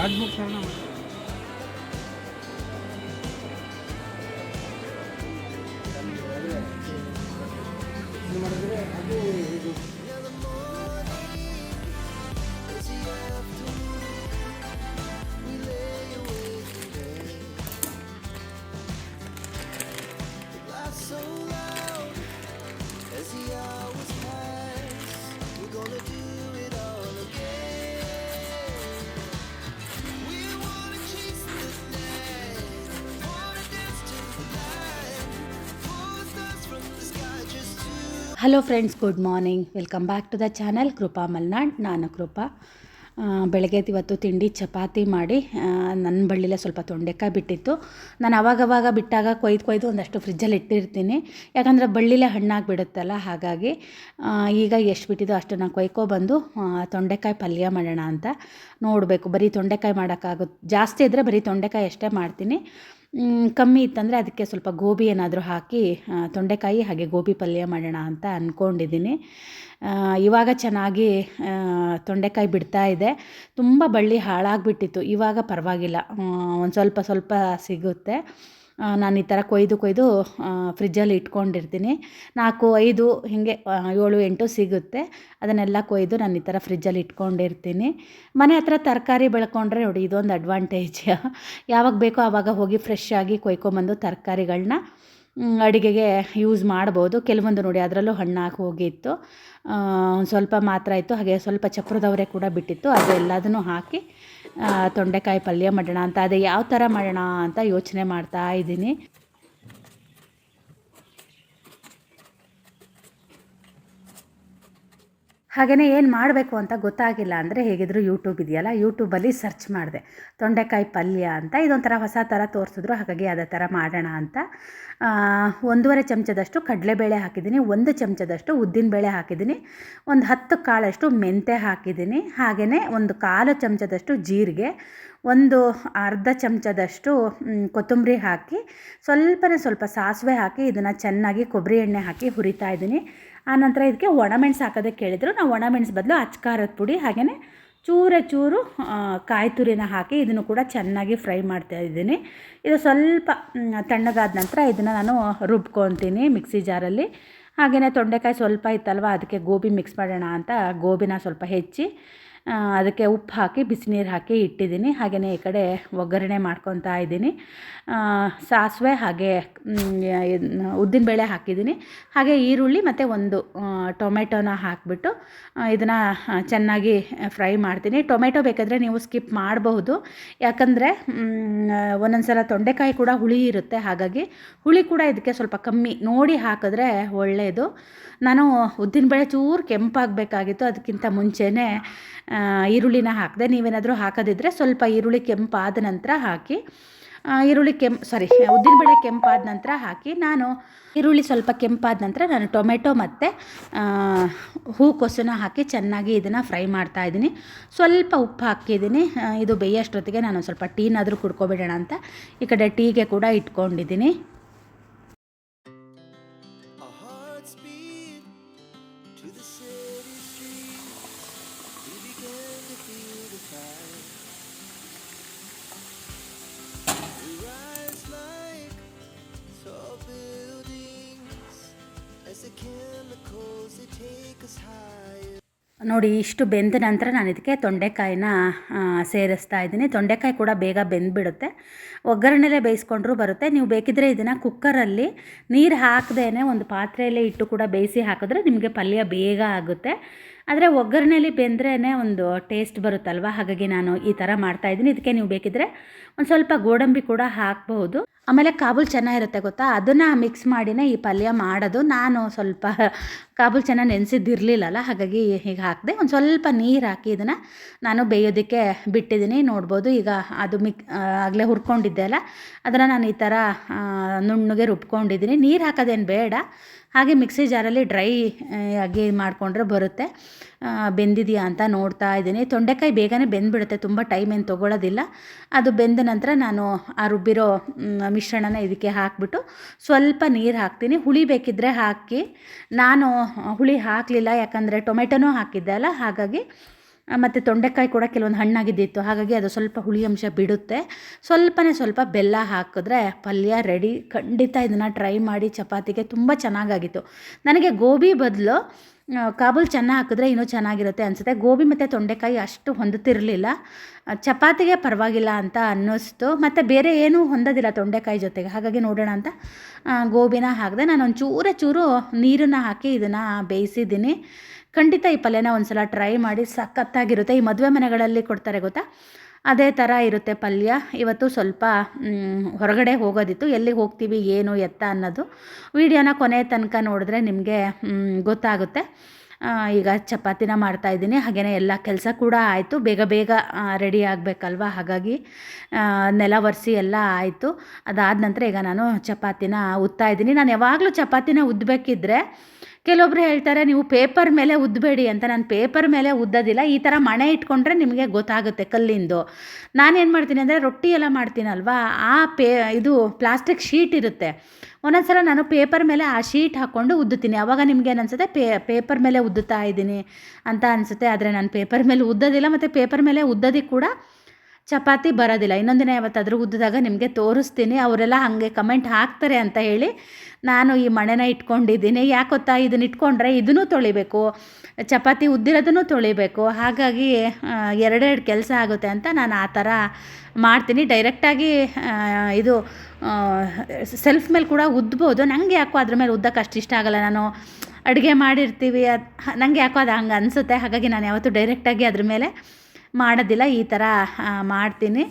राजभोग छोड़ना hello friends good morning welcome back to the channel Krupa Malnad ನಾನು ಕೃಪಾ ಬೆಳಗ್ಗೆ ಇವತ್ತು ತಿಂಡಿ ಚಪಾತಿ ಮಾಡಿ ನನ್ನ ಬಳ್ಳಿಲೆ ಸ್ವಲ್ಪ ತೊಂಡೆಕಾಯಿ ಬಿಟ್ಟಿತ್ತು. ನಾನು ಅವಾಗವಾಗ ಬಿಟ್ಟಾಗ ಕೊಯ್ದು ಕೊಯ್ದು ಒಂದಷ್ಟು ಫ್ರಿಜ್ಜಲ್ಲಿ ಇಟ್ಟಿರ್ತೀನಿ. ಯಾಕಂದರೆ ಬಳ್ಳಿಲೆ ಹಣ್ಣಾಗಿಬಿಡುತ್ತಲ್ಲ, ಹಾಗಾಗಿ ಈಗ ಎಷ್ಟು ಬಿಟ್ಟಿದ್ದು ಅಷ್ಟನ್ನು ಕೊಯ್ಕೊಬಂದು ಬಂದು ತೊಂಡೆಕಾಯಿ ಪಲ್ಯ ಮಾಡೋಣ ಅಂತ ನೋಡಬೇಕು. ಬರೀ ತೊಂಡೆಕಾಯಿ ಮಾಡೋಕ್ಕಾಗುತ್ತೆ ಜಾಸ್ತಿ ಇದ್ದರೆ ಬರೀ ತೊಂಡೆಕಾಯಿ ಅಷ್ಟೇ ಮಾಡ್ತೀನಿ. ಕಮ್ಮಿ ಇತ್ತಂದರೆ ಅದಕ್ಕೆ ಸ್ವಲ್ಪ ಗೋಬಿ ಏನಾದರೂ ಹಾಕಿ ತೊಂಡೆಕಾಯಿ ಹಾಗೆ ಗೋಬಿ ಪಲ್ಯ ಮಾಡೋಣ ಅಂತ ಅಂದ್ಕೊಂಡಿದ್ದೀನಿ ಇವಾಗ ಚೆನ್ನಾಗಿ ತೊಂಡೆಕಾಯಿ ಬಿಡ್ತಾ ಇದೆ. ತುಂಬ ಬಳ್ಳಿ ಹಾಳಾಗಿಬಿಟ್ಟಿತ್ತು. ಇವಾಗ ಪರವಾಗಿಲ್ಲ. ಒಂದು ಸ್ವಲ್ಪ ಸ್ವಲ್ಪ ಸಿಗುತ್ತೆ. ನಾನು ಈ ಥರ ಕೊಯ್ದು ಕೊಯ್ದು ಫ್ರಿಜ್ಜಲ್ಲಿ ಇಟ್ಕೊಂಡಿರ್ತೀನಿ. ನಾಲ್ಕು, ಐದು, ಹೀಗೆ ಏಳು, ಎಂಟು ಸಿಗುತ್ತೆ. ಅದನ್ನೆಲ್ಲ ಕೊಯ್ದು ನಾನು ಈ ಥರ ಫ್ರಿಜ್ಜಲ್ಲಿ ಇಟ್ಕೊಂಡಿರ್ತೀನಿ. ಮನೆ ಹತ್ರ ತರಕಾರಿ ಬೆಳ್ಕೊಂಡ್ರೆ ನೋಡಿ, ಇದೊಂದು ಅಡ್ವಾಂಟೇಜ್ ಯಾವಾಗ ಬೇಕೋ ಆವಾಗ ಹೋಗಿ ಫ್ರೆಶ್ ಆಗಿ ಕೊಯ್ಕೊಂಬಂದು ತರಕಾರಿಗಳನ್ನ ಅಡುಗೆಗೆ ಯೂಸ್ ಮಾಡ್ಬೋದು. ಕೆಲವೊಂದು ನೋಡಿ ಅದರಲ್ಲೂ ಹಣ್ಣಾಗಿ ಹೋಗಿತ್ತು. ಸ್ವಲ್ಪ ಮಾತ್ರ ಇತ್ತು ಹಾಗೆ ಸ್ವಲ್ಪ ಚಪ್ರದವರೆ ಕೂಡ ಬಿಟ್ಟಿತ್ತು. ಅದು ಎಲ್ಲದನ್ನು ಹಾಕಿ ತೊಂಡೆಕಾಯಿ ಪಲ್ಯ ಮಾಡೋಣ ಅಂತ. ಅದೇ ಯಾವ ಥರ ಮಾಡೋಣ ಅಂತ ಯೋಚನೆ ಮಾಡ್ತಾ ಇದ್ದೀನಿ. ಹಾಗೆಯೇ ಏನು ಮಾಡಬೇಕು ಅಂತ ಗೊತ್ತಾಗಿಲ್ಲ ಅಂದರೆ ಹೇಗಿದ್ರು ಯೂಟ್ಯೂಬ್ ಇದೆಯಲ್ಲ? ಯೂಟ್ಯೂಬಲ್ಲಿ ಸರ್ಚ್ ಮಾಡಿದೆ. ತೊಂಡೆಕಾಯಿ ಪಲ್ಯ ಅಂತ ಇದೊಂಥರ ಹೊಸ ಥರ ತೋರಿಸಿದ್ರು. ಹಾಗಾಗಿ ಅದೇ ಥರ ಮಾಡೋಣ ಅಂತ. ಒಂದೂವರೆ ಚಮಚದಷ್ಟು ಕಡಲೆಬೇಳೆ ಹಾಕಿದ್ದೀನಿ. ಒಂದು ಚಮಚದಷ್ಟು ಉದ್ದಿನಬೇಳೆ ಹಾಕಿದ್ದೀನಿ. ಒಂದು ಹತ್ತು ಕಾಳಷ್ಟು ಮೆಂತೆ ಹಾಕಿದ್ದೀನಿ. ಹಾಗೆಯೇ ಒಂದು ಕಾಲು ಚಮಚದಷ್ಟು ಜೀರಿಗೆ. ಒಂದು ಅರ್ಧ ಚಮಚದಷ್ಟು ಕೊತ್ತಂಬರಿ ಹಾಕಿ, ಸ್ವಲ್ಪನೇ ಸ್ವಲ್ಪ ಸಾಸಿವೆ ಹಾಕಿ, ಇದನ್ನು ಚೆನ್ನಾಗಿ ಕೊಬ್ಬರಿ ಎಣ್ಣೆ ಹಾಕಿ ಹುರಿತಾ ಇದ್ದೀನಿ. ಆನಂತರ ಇದಕ್ಕೆ ಒಣಮೆಣಸು ಹಾಕೋದಕ್ಕೆ ಕೇಳಿದರು. ನಾವು ಒಣಮೆಣಸು ಬದಲು ಅಚ್ಕಾರದ ಪುಡಿ ಹಾಗೆಯೇ ಚೂರ ಚೂರು ಕಾಯಿ ತುರಿನ ಹಾಕಿ ಇದನ್ನು ಕೂಡ ಚೆನ್ನಾಗಿ ಫ್ರೈ ಮಾಡ್ತಾ ಇದ್ದೀನಿ. ಇದು ಸ್ವಲ್ಪ ತಣ್ಣಗಾದ ನಂತರ ಇದನ್ನು ನಾನು ರುಬ್ಕೊತೀನಿ ಮಿಕ್ಸಿ ಜಾರಲ್ಲಿ. ಹಾಗೆಯೇ ತೊಂಡೆಕಾಯಿ ಸ್ವಲ್ಪ ಇತ್ತಲ್ವ, ಅದಕ್ಕೆ ಗೋಬಿ ಮಿಕ್ಸ್ ಮಾಡೋಣ ಅಂತ ಗೋಬಿನ ಸ್ವಲ್ಪ ಹೆಚ್ಚಿ ಅದಕ್ಕೆ ಉಪ್ಪು ಹಾಕಿ, ಬಿಸಿನೀರು ಹಾಕಿ ಇಟ್ಟಿದ್ದೀನಿ. ಹಾಗೆಯೇ ಈ ಕಡೆ ಒಗ್ಗರಣೆ ಮಾಡ್ಕೊತಾ ಇದ್ದೀನಿ. ಸಾಸಿವೆ ಹಾಗೆ ಉದ್ದಿನಬೇಳೆ ಹಾಕಿದ್ದೀನಿ. ಹಾಗೆ ಈರುಳ್ಳಿ ಮತ್ತು ಒಂದು ಟೊಮೆಟೋನ ಹಾಕಿಬಿಟ್ಟು ಇದನ್ನು ಚೆನ್ನಾಗಿ ಫ್ರೈ ಮಾಡ್ತೀನಿ. ಟೊಮೆಟೊ ಬೇಕಾದರೆ ನೀವು ಸ್ಕಿಪ್ ಮಾಡಬಹುದು. ಯಾಕಂದರೆ ಒಂದೊಂದು ಸಲ ತೊಂಡೆಕಾಯಿ ಕೂಡ ಹುಳಿ ಇರುತ್ತೆ. ಹಾಗಾಗಿ ಹುಳಿ ಕೂಡ ಇದಕ್ಕೆ ಸ್ವಲ್ಪ ಕಮ್ಮಿ ನೋಡಿ ಹಾಕಿದ್ರೆ ಒಳ್ಳೆಯದು ನಾನು ಉದ್ದಿನಬೇಳೆ ಚೂರು ಕೆಂಪಾಗಬೇಕಾಗಿತ್ತು. ಅದಕ್ಕಿಂತ ಮುಂಚೆನೇ ಈರುಳ್ಳಿನ ಹಾಕಿದೆ, ನೀವೇನಾದರೂ ಹಾಕೋದಿದ್ರೆ ಸ್ವಲ್ಪ ಈರುಳ್ಳಿ ಕೆಂಪಾದ ನಂತರ ಹಾಕಿ ಈರುಳ್ಳಿ ಕೆಂಪು ಸಾರಿ ಉದ್ದಿನಬೇಳೆ ಕೆಂಪಾದ ನಂತರ ಹಾಕಿ ನಾನು ಈರುಳ್ಳಿ ಸ್ವಲ್ಪ ಕೆಂಪಾದ ನಂತರ ನಾನು ಟೊಮೆಟೊ ಮತ್ತು ಹೂ ಹೂಕೋಸನ್ನ ಹಾಕಿ ಚೆನ್ನಾಗಿ ಇದನ್ನು ಫ್ರೈ ಮಾಡ್ತಾ ಇದ್ದೀನಿ. ಸ್ವಲ್ಪ ಉಪ್ಪು ಹಾಕಿದ್ದೀನಿ. ಇದು ಬೇಯೋಷ್ಟೊತ್ತಿಗೆ ನಾನು ಸ್ವಲ್ಪ ಟೀನಾದರೂ ಕುಡ್ಕೊಬಿಡೋಣ ಅಂತ. ಈ ಕಡೆ ಟೀಗೆ ಕೂಡ ಇಟ್ಕೊಂಡಿದ್ದೀನಿ. ನೋಡಿ, ಇಷ್ಟು ಬೆಂದ ನಂತರ ನಾನು ಇದಕ್ಕೆ ತೊಂಡೆಕಾಯಿನ ಸೇರಿಸ್ತಾ ಇದ್ದೀನಿ. ತೊಂಡೆಕಾಯಿ ಕೂಡ ಬೇಗ ಬೆಂದ್ಬಿಡುತ್ತೆ. ಒಗ್ಗರಣೆಲೇ ಬೇಯಿಸ್ಕೊಂಡ್ರೂ ಬರುತ್ತೆ. ನೀವು ಬೇಕಿದ್ರೆ ಇದನ್ನು ಕುಕ್ಕರಲ್ಲಿ ನೀರು ಹಾಕದೇನೆ ಒಂದು ಪಾತ್ರೆಯಲ್ಲೇ ಇಟ್ಟು ಕೂಡ ಬೇಯಿಸಿ ಹಾಕಿದ್ರೆ ನಿಮಗೆ ಪಲ್ಯ ಬೇಗ ಆಗುತ್ತೆ. ಆದರೆ ಒಗ್ಗರಣೆಲಿ ಬೆಂದ್ರೇ ಒಂದು ಟೇಸ್ಟ್ ಬರುತ್ತಲ್ವ? ಹಾಗಾಗಿ ನಾನು ಈ ಥರ ಮಾಡ್ತಾಯಿದ್ದೀನಿ ಇದಕ್ಕೆ ನೀವು ಬೇಕಿದ್ರೆ ಒಂದು ಸ್ವಲ್ಪ ಗೋಡಂಬಿ ಕೂಡ ಹಾಕ್ಬಹುದು. ಆಮೇಲೆ ಕಾಬೂಲ್ ಚೆನ್ನಾಗಿರುತ್ತೆ ಗೊತ್ತಾ? ಅದನ್ನು ಮಿಕ್ಸ್ ಮಾಡಿನೇ ಈ ಪಲ್ಯ ಮಾಡೋದು. ನಾನು ಸ್ವಲ್ಪ ಕಾಬೂಲ್ ಚೆನ್ನಾಗಿ ನೆನೆಸಿದ್ದಿರಲಿಲ್ಲಲ್ಲ, ಹಾಗಾಗಿ ಹೀಗೆ ಹಾಕಿದೆ. ಒಂದು ಸ್ವಲ್ಪ ನೀರು ಹಾಕಿ ಇದನ್ನು ನಾನು ಬೇಯೋದಕ್ಕೆ ಬಿಟ್ಟಿದ್ದೀನಿ ನೋಡ್ಬೋದು ಈಗ ಅದು ಮಿಕ್ ಆಗಲೇ ಹುರ್ಕೊಂಡಿದ್ದೆ ಅಲ್ಲ? ಅದನ್ನು ನಾನು ಈ ಥರ ನುಣ್ಣಗೆ ರುಬ್ಕೊಂಡಿದ್ದೀನಿ ನೀರು ಹಾಕೋದೇನು ಬೇಡ. ಹಾಗೆ ಮಿಕ್ಸಿ ಜಾರಲ್ಲಿ ಡ್ರೈ ಆಗಿ ಮಾಡಿಕೊಂಡ್ರೆ ಬರುತ್ತೆ. ಬೆಂದಿದೆಯಾ ಅಂತ ನೋಡ್ತಾ ಇದ್ದೀನಿ. ತೊಂಡೆಕಾಯಿ ಬೇಗನೆ ಬೆಂದ್ಬಿಡುತ್ತೆ, ತುಂಬ ಟೈಮ್ ಏನು ತೊಗೊಳ್ಳೋದಿಲ್ಲ ಅದು ಬೆಂದ ನಂತರ ನಾನು ಆ ರುಬ್ಬಿರೋ ಮಿಶ್ರಣನ ಇದಕ್ಕೆ ಹಾಕಿಬಿಟ್ಟು ಸ್ವಲ್ಪ ನೀರು ಹಾಕ್ತೀನಿ. ಹುಳಿ ಬೇಕಿದ್ದರೆ ಹಾಕಿ. ನಾನು ಹುಳಿ ಹಾಕಲಿಲ್ಲ, ಯಾಕಂದರೆ ಟೊಮೆಟೊನೂ ಹಾಕಿದ್ದೆ ಅಲ್ಲ, ಹಾಗಾಗಿ ಮತ್ತು ತೊಂಡೆಕಾಯಿ ಕೂಡ ಕೆಲವೊಂದು ಹಣ್ಣಾಗಿದ್ದಿತ್ತು. ಹಾಗಾಗಿ ಅದು ಸ್ವಲ್ಪ ಹುಳಿ ಅಂಶ ಬಿಡುತ್ತೆ. ಸ್ವಲ್ಪನೇ ಸ್ವಲ್ಪ ಬೆಲ್ಲ ಹಾಕಿದ್ರೆ ಪಲ್ಯ ರೆಡಿ ಖಂಡಿತ ಇದನ್ನು ಟ್ರೈ ಮಾಡಿ ಚಪಾತಿಗೆ ತುಂಬ ಚೆನ್ನಾಗಾಗಿತ್ತು. ನನಗೆ ಗೋಬಿ ಬದಲು ಕಾಬೂಲ್ ಚೆನ್ನಾಗಿ ಹಾಕಿದ್ರೆ ಇನ್ನೂ ಚೆನ್ನಾಗಿರುತ್ತೆ ಅನಿಸುತ್ತೆ. ಗೋಬಿ ಮತ್ತು ತೊಂಡೆಕಾಯಿ ಅಷ್ಟು ಹೊಂದುತ್ತಿರಲಿಲ್ಲ. ಚಪಾತಿಗೆ ಪರವಾಗಿಲ್ಲ ಅಂತ ಅನ್ನಿಸ್ತು. ಮತ್ತು ಬೇರೆ ಏನೂ ಹೊಂದೋದಿಲ್ಲ ತೊಂಡೆಕಾಯಿ ಜೊತೆಗೆ. ಹಾಗಾಗಿ ನೋಡೋಣ ಅಂತ ಗೋಬಿನ ಹಾಕಿದೆ ನಾನು ಒಂದು ಚೂರೇ ಚೂರು ನೀರನ್ನು ಹಾಕಿ ಇದನ್ನು ಬೇಯಿಸಿದ್ದೀನಿ. ಖಂಡಿತ ಈ ಪಲ್ಯನ ಒಂದು ಸಲ ಟ್ರೈ ಮಾಡಿ ಸಖತ್ತಾಗಿರುತ್ತೆ. ಈ ಮದುವೆ ಮನೆಗಳಲ್ಲಿ ಕೊಡ್ತಾರೆ ಗೊತ್ತಾ? ಅದೇ ಥರ ಇರುತ್ತೆ ಪಲ್ಯ. ಇವತ್ತು ಸ್ವಲ್ಪ ಹೊರಗಡೆ ಹೋಗೋದಿತ್ತು. ಎಲ್ಲಿಗೆ ಹೋಗ್ತೀವಿ, ಏನು, ಎತ್ತ ಅನ್ನೋದು ವಿಡಿಯೋನ ಕೊನೆ ತನಕ ನೋಡಿದ್ರೆ ನಿಮಗೆ ಗೊತ್ತಾಗುತ್ತೆ. ಈಗ ಚಪಾತಿನ ಮಾಡ್ತಾಯಿದ್ದೀನಿ ಹಾಗೆಯೇ ಎಲ್ಲ ಕೆಲಸ ಕೂಡ ಆಯಿತು. ಬೇಗ ಬೇಗ ರೆಡಿ ಆಗಬೇಕಲ್ವಾ? ಹಾಗಾಗಿ ನೆಲ ಒರೆಸಿ ಎಲ್ಲ ಆಯಿತು. ಅದಾದ ನಂತರ ಈಗ ನಾನು ಚಪಾತಿನ ಉತ್ತಾ ಇದ್ದೀನಿ. ನಾನು ಯಾವಾಗಲೂ ಚಪಾತಿನ ಉದ್ದಬೇಕಿದ್ರೆ ಕೆಲವೊಬ್ರು ಹೇಳ್ತಾರೆ, ನೀವು ಪೇಪರ್ ಮೇಲೆ ಉದ್ದಬೇಡಿ ಅಂತ. ನಾನು ಪೇಪರ್ ಮೇಲೆ ಉದ್ದೋದಿಲ್ಲ, ಈ ಥರ ಮಣೆ ಇಟ್ಕೊಂಡ್ರೆ ನಿಮಗೆ ಗೊತ್ತಾಗುತ್ತೆ ಕಲ್ಲಿಂದು. ನಾನೇನು ಮಾಡ್ತೀನಿ ಅಂದರೆ ರೊಟ್ಟಿ ಎಲ್ಲ ಮಾಡ್ತೀನಲ್ವಾ, ಆ ಪೇ, ಇದು ಪ್ಲಾಸ್ಟಿಕ್ ಶೀಟ್ ಇರುತ್ತೆ. ಒಂದೊಂದ್ಸಲ ನಾನು ಪೇಪರ್ ಮೇಲೆ ಆ ಶೀಟ್ ಹಾಕ್ಕೊಂಡು ಉದ್ದುತ್ತೀನಿ. ಆವಾಗ ನಿಮ್ಗೆ ಏನು ಪೇ, ಪೇಪರ್ ಮೇಲೆ ಉದ್ದುತ್ತಾ ಇದ್ದೀನಿ ಅಂತ ಅನಿಸುತ್ತೆ. ಆದರೆ ನಾನು ಪೇಪರ್ ಮೇಲೆ ಉದ್ದೋದಿಲ್ಲ, ಮತ್ತು ಪೇಪರ್ ಮೇಲೆ ಉದ್ದೋದಕ್ಕೆ ಕೂಡ ಚಪಾತಿ ಬರೋದಿಲ್ಲ. ಇನ್ನೊಂದಿನ ಯಾವತ್ತಾದರೂ ಉದ್ದಿದಾಗ ನಿಮಗೆ ತೋರಿಸ್ತೀನಿ. ಅವರೆಲ್ಲ ಹಾಗೆ ಕಮೆಂಟ್ ಹಾಕ್ತಾರೆ ಅಂತ ಹೇಳಿ ನಾನು ಈ ಮಣೆನ ಇಟ್ಕೊಂಡಿದ್ದೀನಿ. ಯಾಕೊತ್ತಾ ಇದನ್ನ ಇಟ್ಕೊಂಡ್ರೆ ಇದನ್ನು ತೊಳಿಬೇಕು. ಚಪಾತಿ ಉದ್ದಿರೋದನ್ನು ತೊಳಿಬೇಕು. ಹಾಗಾಗಿ ಎರಡೆರಡು ಕೆಲಸ ಆಗುತ್ತೆ ಅಂತ ನಾನು ಆ ಥರ ಮಾಡ್ತೀನಿ. ಡೈರೆಕ್ಟಾಗಿ ಇದು ಸೆಲ್ಫ್ ಮೇಲೆ ಕೂಡ ಉದ್ಬೋದು. ನನಗೆ ಯಾಕೋ ಅದ್ರ ಮೇಲೆ ಉದ್ದಕ್ಕೆ ಅಷ್ಟು ಇಷ್ಟ ಆಗಲ್ಲ. ನಾನು ಅಡುಗೆ ಮಾಡಿರ್ತೀವಿ. ಅದು ನನಗೆ ಯಾಕೋ ಅದು ಹಂಗೆ ಅನಿಸುತ್ತೆ. ಹಾಗಾಗಿ ನಾನು ಯಾವತ್ತೂ ಡೈರೆಕ್ಟಾಗಿ ಅದ್ರ ಮೇಲೆ ಮಾಡೋದಿಲ್ಲ ಈ ಥರ ಮಾಡ್ತೀನಿ.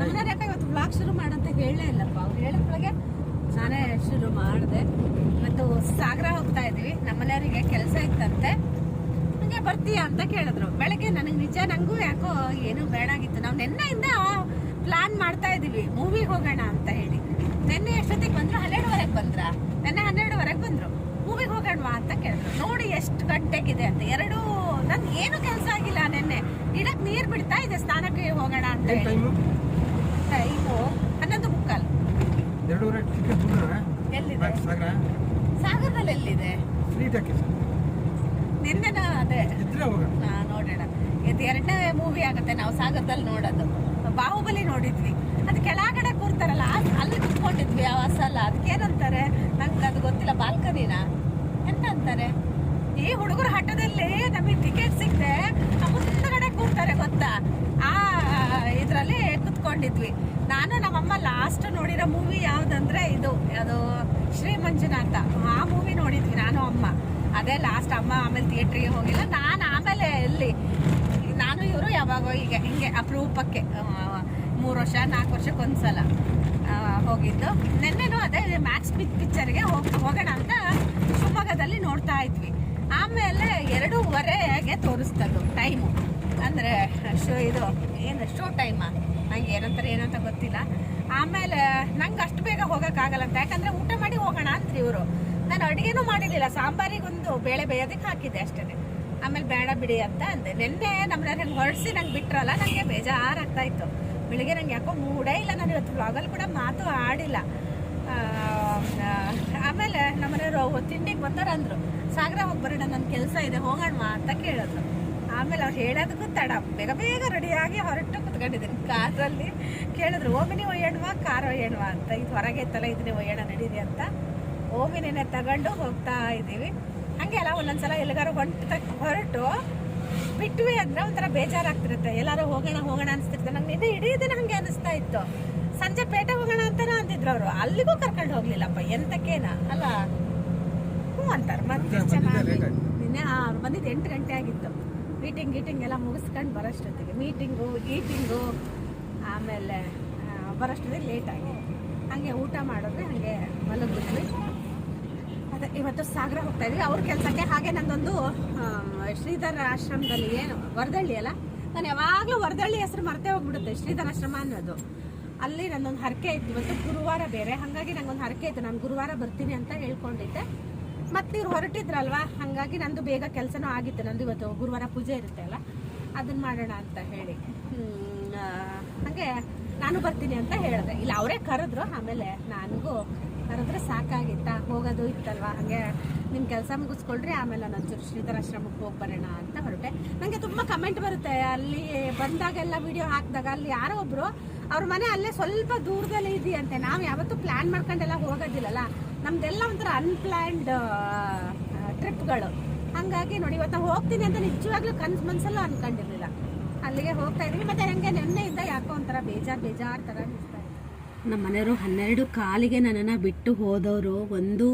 ನಮ್ಮನೆ ಯಾಕೆ ಇವತ್ತು ಬ್ಲಾಗ್ ಶುರು ಮಾಡಂತ ಹೇಳಲೇ ಇಲ್ಲಪ್ಪ. ಅವ್ರು ಹೇಳಿದ್ರೊಳಗೆ ನಾನೇ ಶುರು ಮಾಡಿದೆ. ಇವತ್ತು ಸಾಗರ ಹೋಗ್ತಾ ಇದ್ವಿ. ನಮ್ಮನೆಯವರಿಗೆ ಕೆಲಸ ಇತ್ತಂತೆ. ನನಗೆ ಬರ್ತೀಯಾ ಅಂತ ಕೇಳಿದ್ರು. ಬೆಳಗ್ಗೆ ನನಗೆ ನಿಜ ನನಗೂ ಯಾಕೋ ಏನು ಬೇಡಾಗಿತ್ತು ನಾವು ನಿನ್ನೆಯಿಂದ ಪ್ಲಾನ್ ಮಾಡ್ತಾ ಇದ್ದೀವಿ. ಮೂವಿಗೆ ಹೋಗೋಣ ಅಂತ ಹೇಳಿ. ನಿನ್ನೆ ಎಷ್ಟೊತ್ತಿಗೆ ಬಂದ್ರು? ಹನ್ನೆರಡುವರೆಗೆ ಬಂದ್ರ? ನಿನ್ನೆ ಹನ್ನೆರಡುವರೆಗೆ ಬಂದರು. ಮೂವಿಗೆ ಹೋಗೋಣವಾ ಅಂತ ಕೇಳಿದ್ರು. ನೋಡಿ ಎಷ್ಟು ಗಂಟೆಗಿದೆ ಅಂತ. ಎರಡು ನನ್ಗೆ ಏನು ಕೆಲಸ ಆಗಿಲ್ಲ ನೆನ್ನೆ. ಗಿಡಕ್ಕೆ ನೀರು ಬಿಡ್ತಾ ಇದೆ. ಸ್ನಾನಕ್ಕೆ ಹೋಗೋಣ ಅಂತ ಹೇಳಿ ಟೈಮು ಟೈಮು ಹನ್ನೊಂದು ಮುಕ್ಕಾಲು ಎರಡೂವರೆ ಟಿಕೆಟ್ ಎಲ್ಲಿದೆ? ಸಾಗರ. ಸಾಗರದಲ್ಲಿ ಎಲ್ಲಿದೆ? ಫ್ರೀ ಹಾಕಿ ಸರ್ ನಿನ್ನೆನ ಅದೇ? ಇದ್ರೆ ಹೋಗೋಣ. ನಾ ನೋಡೋಣ. ಇದು ಎರಡನೇ ಮೂವಿ ಆಗುತ್ತೆ ನಾವು ಸಾಗರದಲ್ಲಿ ನೋಡೋದು. ಬಾಹುಬಲಿ ನೋಡಿದ್ವಿ. ಅದು ಕೆಳಗಡೆ ಕೂರ್ತಾರಲ್ಲ ಅಲ್ಲಿ ಕುತ್ಕೊಂಡಿದ್ವಿ ಆ ಸಲ ಅದಕ್ಕೆ ಏನಂತಾರೆ ನಂಗೆ ಅದು ಗೊತ್ತಿಲ್ಲ ಬಾಲ್ಕನಿನ. ಎಂತ ಅಂತಾರೆ ಈ ಹುಡುಗರ ಹಠದಲ್ಲಿ ನಮಗೆ ಟಿಕೆಟ್ ಸಿಗದೆ ಮುಂದಗಡೆ ಕೂರ್ತಾರೆ ಗೊತ್ತಾ? ಆ ಇದರಲ್ಲಿ ಕುತ್ಕೊಂಡಿದ್ವಿ. ನಾನು ನಮ್ಮಮ್ಮ ಲಾಸ್ಟ್ ನೋಡಿರೋ ಮೂವಿ ಯಾವುದಂದ್ರೆ ಇದು, ಅದು ಶ್ರೀ ಮಂಜುನಾಥ. ಆ ಮೂವಿ ನೋಡಿದ್ವಿ ನಾನು, ಅಮ್ಮ. ಅದೇ ಲಾಸ್ಟ್ ಅಮ್ಮ ಆಮೇಲೆ ಥಿಯೇಟ್ರಿಗೆ ಹೋಗಿಲ್ಲ. ನಾನು ಆಮೇಲೆ ಎಲ್ಲಿ ನಾನು ಇವರು ಯಾವಾಗ ಈಗ ಹಿಂಗೆ ಅಪರೂಪಕ್ಕೆ ಮೂರು ವರ್ಷ, ನಾಲ್ಕು ವರ್ಷಕ್ಕೆ ಒಂದ್ಸಲ ಹೋಗಿದ್ದು. ನಿನ್ನೆನೂ ಅದೇ ಮ್ಯಾಕ್ಸ್ ಪಿಕ್ ಪಿಕ್ಚರ್ಗೆ ಹೋಗಿ, ಹೋಗೋಣ ಅಂತ ಶಿವಮೊಗ್ಗದಲ್ಲಿ ನೋಡ್ತಾ ಇದ್ವಿ. ಆಮೇಲೆ ಎರಡೂವರೆಗೆ ತೋರಿಸ್ತದ್ದು ಟೈಮು ಅಂದರೆ ಶೋ, ಇದು, ಏನು ಶೋ ಟೈಮಾ ಏನಂತಾರೆ, ಏನಂತ ಗೊತ್ತಿಲ್ಲ. ಆಮೇಲೆ ನಂಗೆ ಅಷ್ಟು ಬೇಗ ಹೋಗೋಕ್ಕಾಗಲ್ಲ ಅಂತ. ಯಾಕಂದರೆ ಊಟ ಮಾಡಿ ಹೋಗೋಣ ಅಂದ್ರಿ ಇವರು. ನಾನು ಅಡುಗೆನೂ ಮಾಡಿರಲಿಲ್ಲ, ಸಾಂಬಾರಿಗೊಂದು ಬೇಳೆ ಬೇಯೋದಕ್ಕೆ ಹಾಕಿದ್ದೆ ಅಷ್ಟೇ ಆಮೇಲೆ ಬೇಡ ಬಿಡಿ ಅಂತ ಅಂದೆ. ನಿನ್ನೆ ನಮ್ಮನ್ನ ಹಂಗೆ ಹೊರಡಿಸಿ ನಂಗೆ ಬಿಟ್ರಲ್ಲ ನನಗೆ ಬೇಜಾರಾಗ್ತಾ ಇತ್ತು. ಬೆಳಿಗ್ಗೆ ನಂಗೆ ಯಾಕೋ ಮೂಡೇ ಇಲ್ಲ, ನಾನು ಇವತ್ತು ವ್ಲಾಗಲ್ಲಿ ಕೂಡ ಮಾತು ಆಡಿಲ್ಲ. ಆಮೇಲೆ ನಮ್ಮನೆಯವರು ತಿಂಡಿಗೆ ಬಂದಾರ ಅಂದ್ರು ಸಾಗರ ಹೋಗಿ ಬರೋಣ ನನ್ನ ಕೆಲಸ ಇದೆ, ಹೋಗೋಣ ಅಂತ ಕೇಳಿದ್ರು. ಆಮೇಲೆ ಅವ್ರು ಹೇಳೋದಕ್ಕೂ ತಡ ಬೇಗ ಬೇಗ ರೆಡಿಯಾಗಿ ಹೊರಟು ಕುತ್ಕೊಂಡಿದ್ದೀನಿ. ಕಾರಲ್ಲಿ ಕೇಳಿದ್ರು ಓಮಿನಿ ಒಯ್ಯಣ್ವಾ ಕಾರ್ ಒಯ್ಯಣ್ವಾ? ಅಂತ. ಇದು ಹೊರಗೆ ತಲೆ ಇದ್ರೆ ಒಯ್ಯೋಣ ನಡೀರಿ ಅಂತ. ಓಮಿನಿನೇ ತಗೊಂಡು ಹೋಗ್ತಾ ಇದ್ದೀವಿ. ಹಂಗೆ ಅಲ್ಲ ಒಂದೊಂದ್ಸಲ ಎಲ್ಲಿಗಾರು ಹೊಂಟ ಹೊರಟು ಬಿಟ್ವಿ ಅಂದ್ರೆ ಒಂಥರ ಬೇಜಾರಾಗ್ತಿರುತ್ತೆ. ಎಲ್ಲಾರು ಹೋಗೋಣ ಹೋಗೋಣ ಅನಿಸ್ತಿರುತ್ತೆ ನಂಗೆ ನಿನ್ನೆ ಇಡೀ ದಿನ ಹಂಗೆ ಅನಿಸ್ತಾ ಇತ್ತು. ಸಂಜೆ ಪೇಟೆ ಹೋಗೋಣ ಅಂತಾನೆ ಅಂದಿದ್ರು ಅವರು. ಅಲ್ಲಿಗೂ ಕರ್ಕೊಂಡು ಹೋಗ್ಲಿಲ್ಲಪ್ಪ ಎಂತಕ್ಕೇನ? ಅಲ್ಲ ಹ್ಞೂ ಅಂತಾರೆ. ಮತ್ತೆ ಚೆನ್ನಾಗಿ ನಿನ್ನೆ ಆ, ಬಂದಿದ್ದು ಎಂಟು ಗಂಟೆ ಆಗಿತ್ತು. ಮೀಟಿಂಗ್ ಗೀಟಿಂಗ್ ಎಲ್ಲ ಮುಗಿಸ್ಕೊಂಡು ಬರೋಷ್ಟೊತ್ತಿಗೆ. ಮೀಟಿಂಗು ಗೀಟಿಂಗು ಆಮೇಲೆ ಬರೋಷ್ಟೊತ್ತಿಗೆ ಲೇಟಾಗಿ ಹಾಗೆ ಊಟ ಮಾಡಿದ್ರೆ ಹಾಗೆ ಮಲಗಿಬಿಟ್ವಿ ಅದೇ, ಇವತ್ತು ಸಾಗರ ಹೋಗ್ತಾ ಇದ್ವಿ. ಅವ್ರ ಕೆಲಸಕ್ಕೆ ಹಾಗೆ ನಂದೊಂದು ಶ್ರೀಧರ ಆಶ್ರಮದಲ್ಲಿ ಏನು, ವರದಳ್ಳಿ ಅಲ್ಲ? ನಾನು ಯಾವಾಗಲೂ ವರದಳ್ಳಿ ಹೆಸರು ಮರ್ತೇ ಹೋಗ್ಬಿಡುತ್ತೆ, ಶ್ರೀಧರ ಆಶ್ರಮ ಅನ್ನೋದು. ಅಲ್ಲಿ ನನ್ನೊಂದು ಹರಕೆ ಇತ್ತು. ಇವತ್ತು ಗುರುವಾರ ಬೇರೆ. ಹಾಗಾಗಿ ನಂಗೊಂದು ಹರಕೆ ಇತ್ತು. ನಾನು ಗುರುವಾರ ಬರ್ತೀನಿ ಅಂತ ಹೇಳ್ಕೊಂಡಿದ್ದೆ. ಮತ್ತೆ ಇವ್ರು ಹೊರಟಿದ್ರಲ್ವಾ? ಹಾಗಾಗಿ ನಂದು ಬೇಗ ಕೆಲಸನೂ ಆಗಿತ್ತು. ನಂದು ಇವತ್ತು ಗುರುವಾರ ಪೂಜೆ ಇರುತ್ತೆ ಅಲ್ಲ? ಅದನ್ನ ಮಾಡೋಣ ಅಂತ ಹೇಳಿ. ಹಾಗೆ ನಾನು ಬರ್ತೀನಿ ಅಂತ ಹೇಳಿದೆ. ಇಲ್ಲ, ಅವರೇ ಕರೆದ್ರು. ಆಮೇಲೆ ನನಗೂ ಕರೆದ್ರೆ ಸಾಕಾಗಿತ್ತ? ಹೋಗೋದು ಇತ್ತಲ್ವಾ? ಹಂಗೆ ನಿಮ್ಮ ಕೆಲಸ ಮುಗಿಸ್ಕೊಳ್ರಿ. ಆಮೇಲೆ ನಾನು ಚೂರು ಶ್ರೀಧರಾಶ್ರಮಕ್ಕೆ ಹೋಗಿ ಬರೋಣ ಅಂತ ಹೊರಟೆ. ನನಗೆ ತುಂಬ ಕಮೆಂಟ್ ಬರುತ್ತೆ. ಅಲ್ಲಿ ಬಂದಾಗೆಲ್ಲ ವಿಡಿಯೋ ಹಾಕಿದಾಗ ಅಲ್ಲಿ ಯಾರೋ ಒಬ್ರು, ಅವ್ರ ಮನೆ ಅಲ್ಲೇ ಸ್ವಲ್ಪ ದೂರದಲ್ಲಿ ಇದೆಯಂತೆ. ನಾವು ಯಾವತ್ತೂ ಪ್ಲ್ಯಾನ್ ಮಾಡ್ಕೊಂಡೆಲ್ಲ ಹೋಗೋದಿಲ್ಲಲ್ಲ? ನಮ್ದೆಲ್ಲ ಒಂಥರ ಅನ್ಪ್ಲ್ಯಾನ್ಡ್ ಟ್ರಿಪ್ಗಳು ಹಂಗಾಗಿ ನೋಡಿ, ಇವತ್ತು ಹೋಗ್ತೀನಿ ಅಂತ ನಿಜವಾಗ್ಲೂ ಕನ್ಸು, ಮನ್ಸಲ್ಲೂ ಅನ್ಕೊಂಡಿರ್ಲಿಲ್ಲ. ಅಲ್ಲಿಗೆ ಹೋಗ್ತಾ ಇದೀವಿ, ಮತ್ತೆ ನನಗೆ ಇದ್ದ ಯಾಕೋ ಒಂಥರ ಬೇಜಾರು ಬೇಜಾರು ಥರ ನಮ್ಮ ಮನೆಯವರು ಹನ್ನೆರಡು ಕಾಲಿಗೆ ನನ್ನನ್ನು ಬಿಟ್ಟು ಹೋದವರು ಒಂದು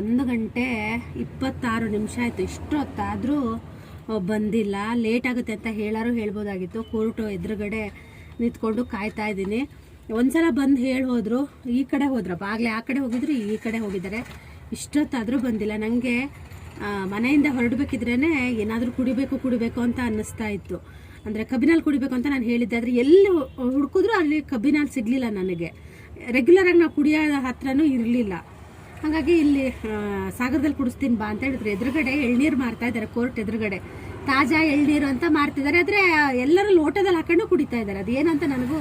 ಒಂದು ಗಂಟೆ ಇಪ್ಪತ್ತಾರು ನಿಮಿಷ ಆಯಿತು. ಇಷ್ಟೊತ್ತಾದರೂ ಬಂದಿಲ್ಲ. ಲೇಟ್ ಆಗುತ್ತೆ ಅಂತ ಹೇಳಾರು, ಹೇಳ್ಬೋದಾಗಿತ್ತು. ಕೋರ್ಟು ಎದುರುಗಡೆ ನಿಂತ್ಕೊಂಡು ಕಾಯ್ತಾ ಇದ್ದೀನಿ. ಒಂದ್ಸಲ ಬಂದು ಹೇಳಿ ಹೋದರು, ಈ ಕಡೆ ಹೋದ್ರಪ್ಪ ಆಗಲೇ ಆ ಕಡೆ ಹೋಗಿದ್ರು, ಈ ಕಡೆ ಹೋಗಿದ್ದಾರೆ. ಇಷ್ಟೊತ್ತಾದರೂ ಬಂದಿಲ್ಲ. ನನಗೆ ಮನೆಯಿಂದ ಹೊರಡಬೇಕಿದ್ರೇ ಏನಾದರೂ ಕುಡಿಬೇಕು ಕುಡಿಬೇಕು ಅಂತ ಅನ್ನಿಸ್ತಾ ಇತ್ತು. ಅಂದರೆ ಕಬ್ಬಿನಲ್ಲಿ ಕುಡಿಬೇಕು ಅಂತ ನಾನು ಹೇಳಿದ್ದೆ. ಆದರೆ ಎಲ್ಲಿ ಹುಡುಕಿದ್ರು ಅಲ್ಲಿ ಕಬ್ಬಿನಲ್ಲಿ ಸಿಗಲಿಲ್ಲ ನನಗೆ. ರೆಗ್ಯುಲರಾಗಿ ನಾವು ಕುಡಿಯೋ ಹತ್ರನೂ ಇರಲಿಲ್ಲ. ಹಾಗಾಗಿ ಇಲ್ಲಿ ಸಾಗರದಲ್ಲಿ ಕುಡಿಸ್ತೀನಿ ಬಾ ಅಂತ ಹೇಳಿದ್ರು. ಎದುರುಗಡೆ ಎಳ್ನೀರು ಮಾರ್ತಾ ಇದ್ದಾರೆ, ಕೋರ್ಟ್ ಎದುರುಗಡೆ. ತಾಜಾ ಎಳ್ನೀರು ಅಂತ ಮಾರ್ತಿದ್ದಾರೆ. ಆದರೆ ಎಲ್ಲರೂ ಲೋಟದಲ್ಲಿ ಹಾಕೊಂಡು ಕುಡಿತಾ ಇದ್ದಾರೆ. ಅದೇನಂತ ನನಗೂ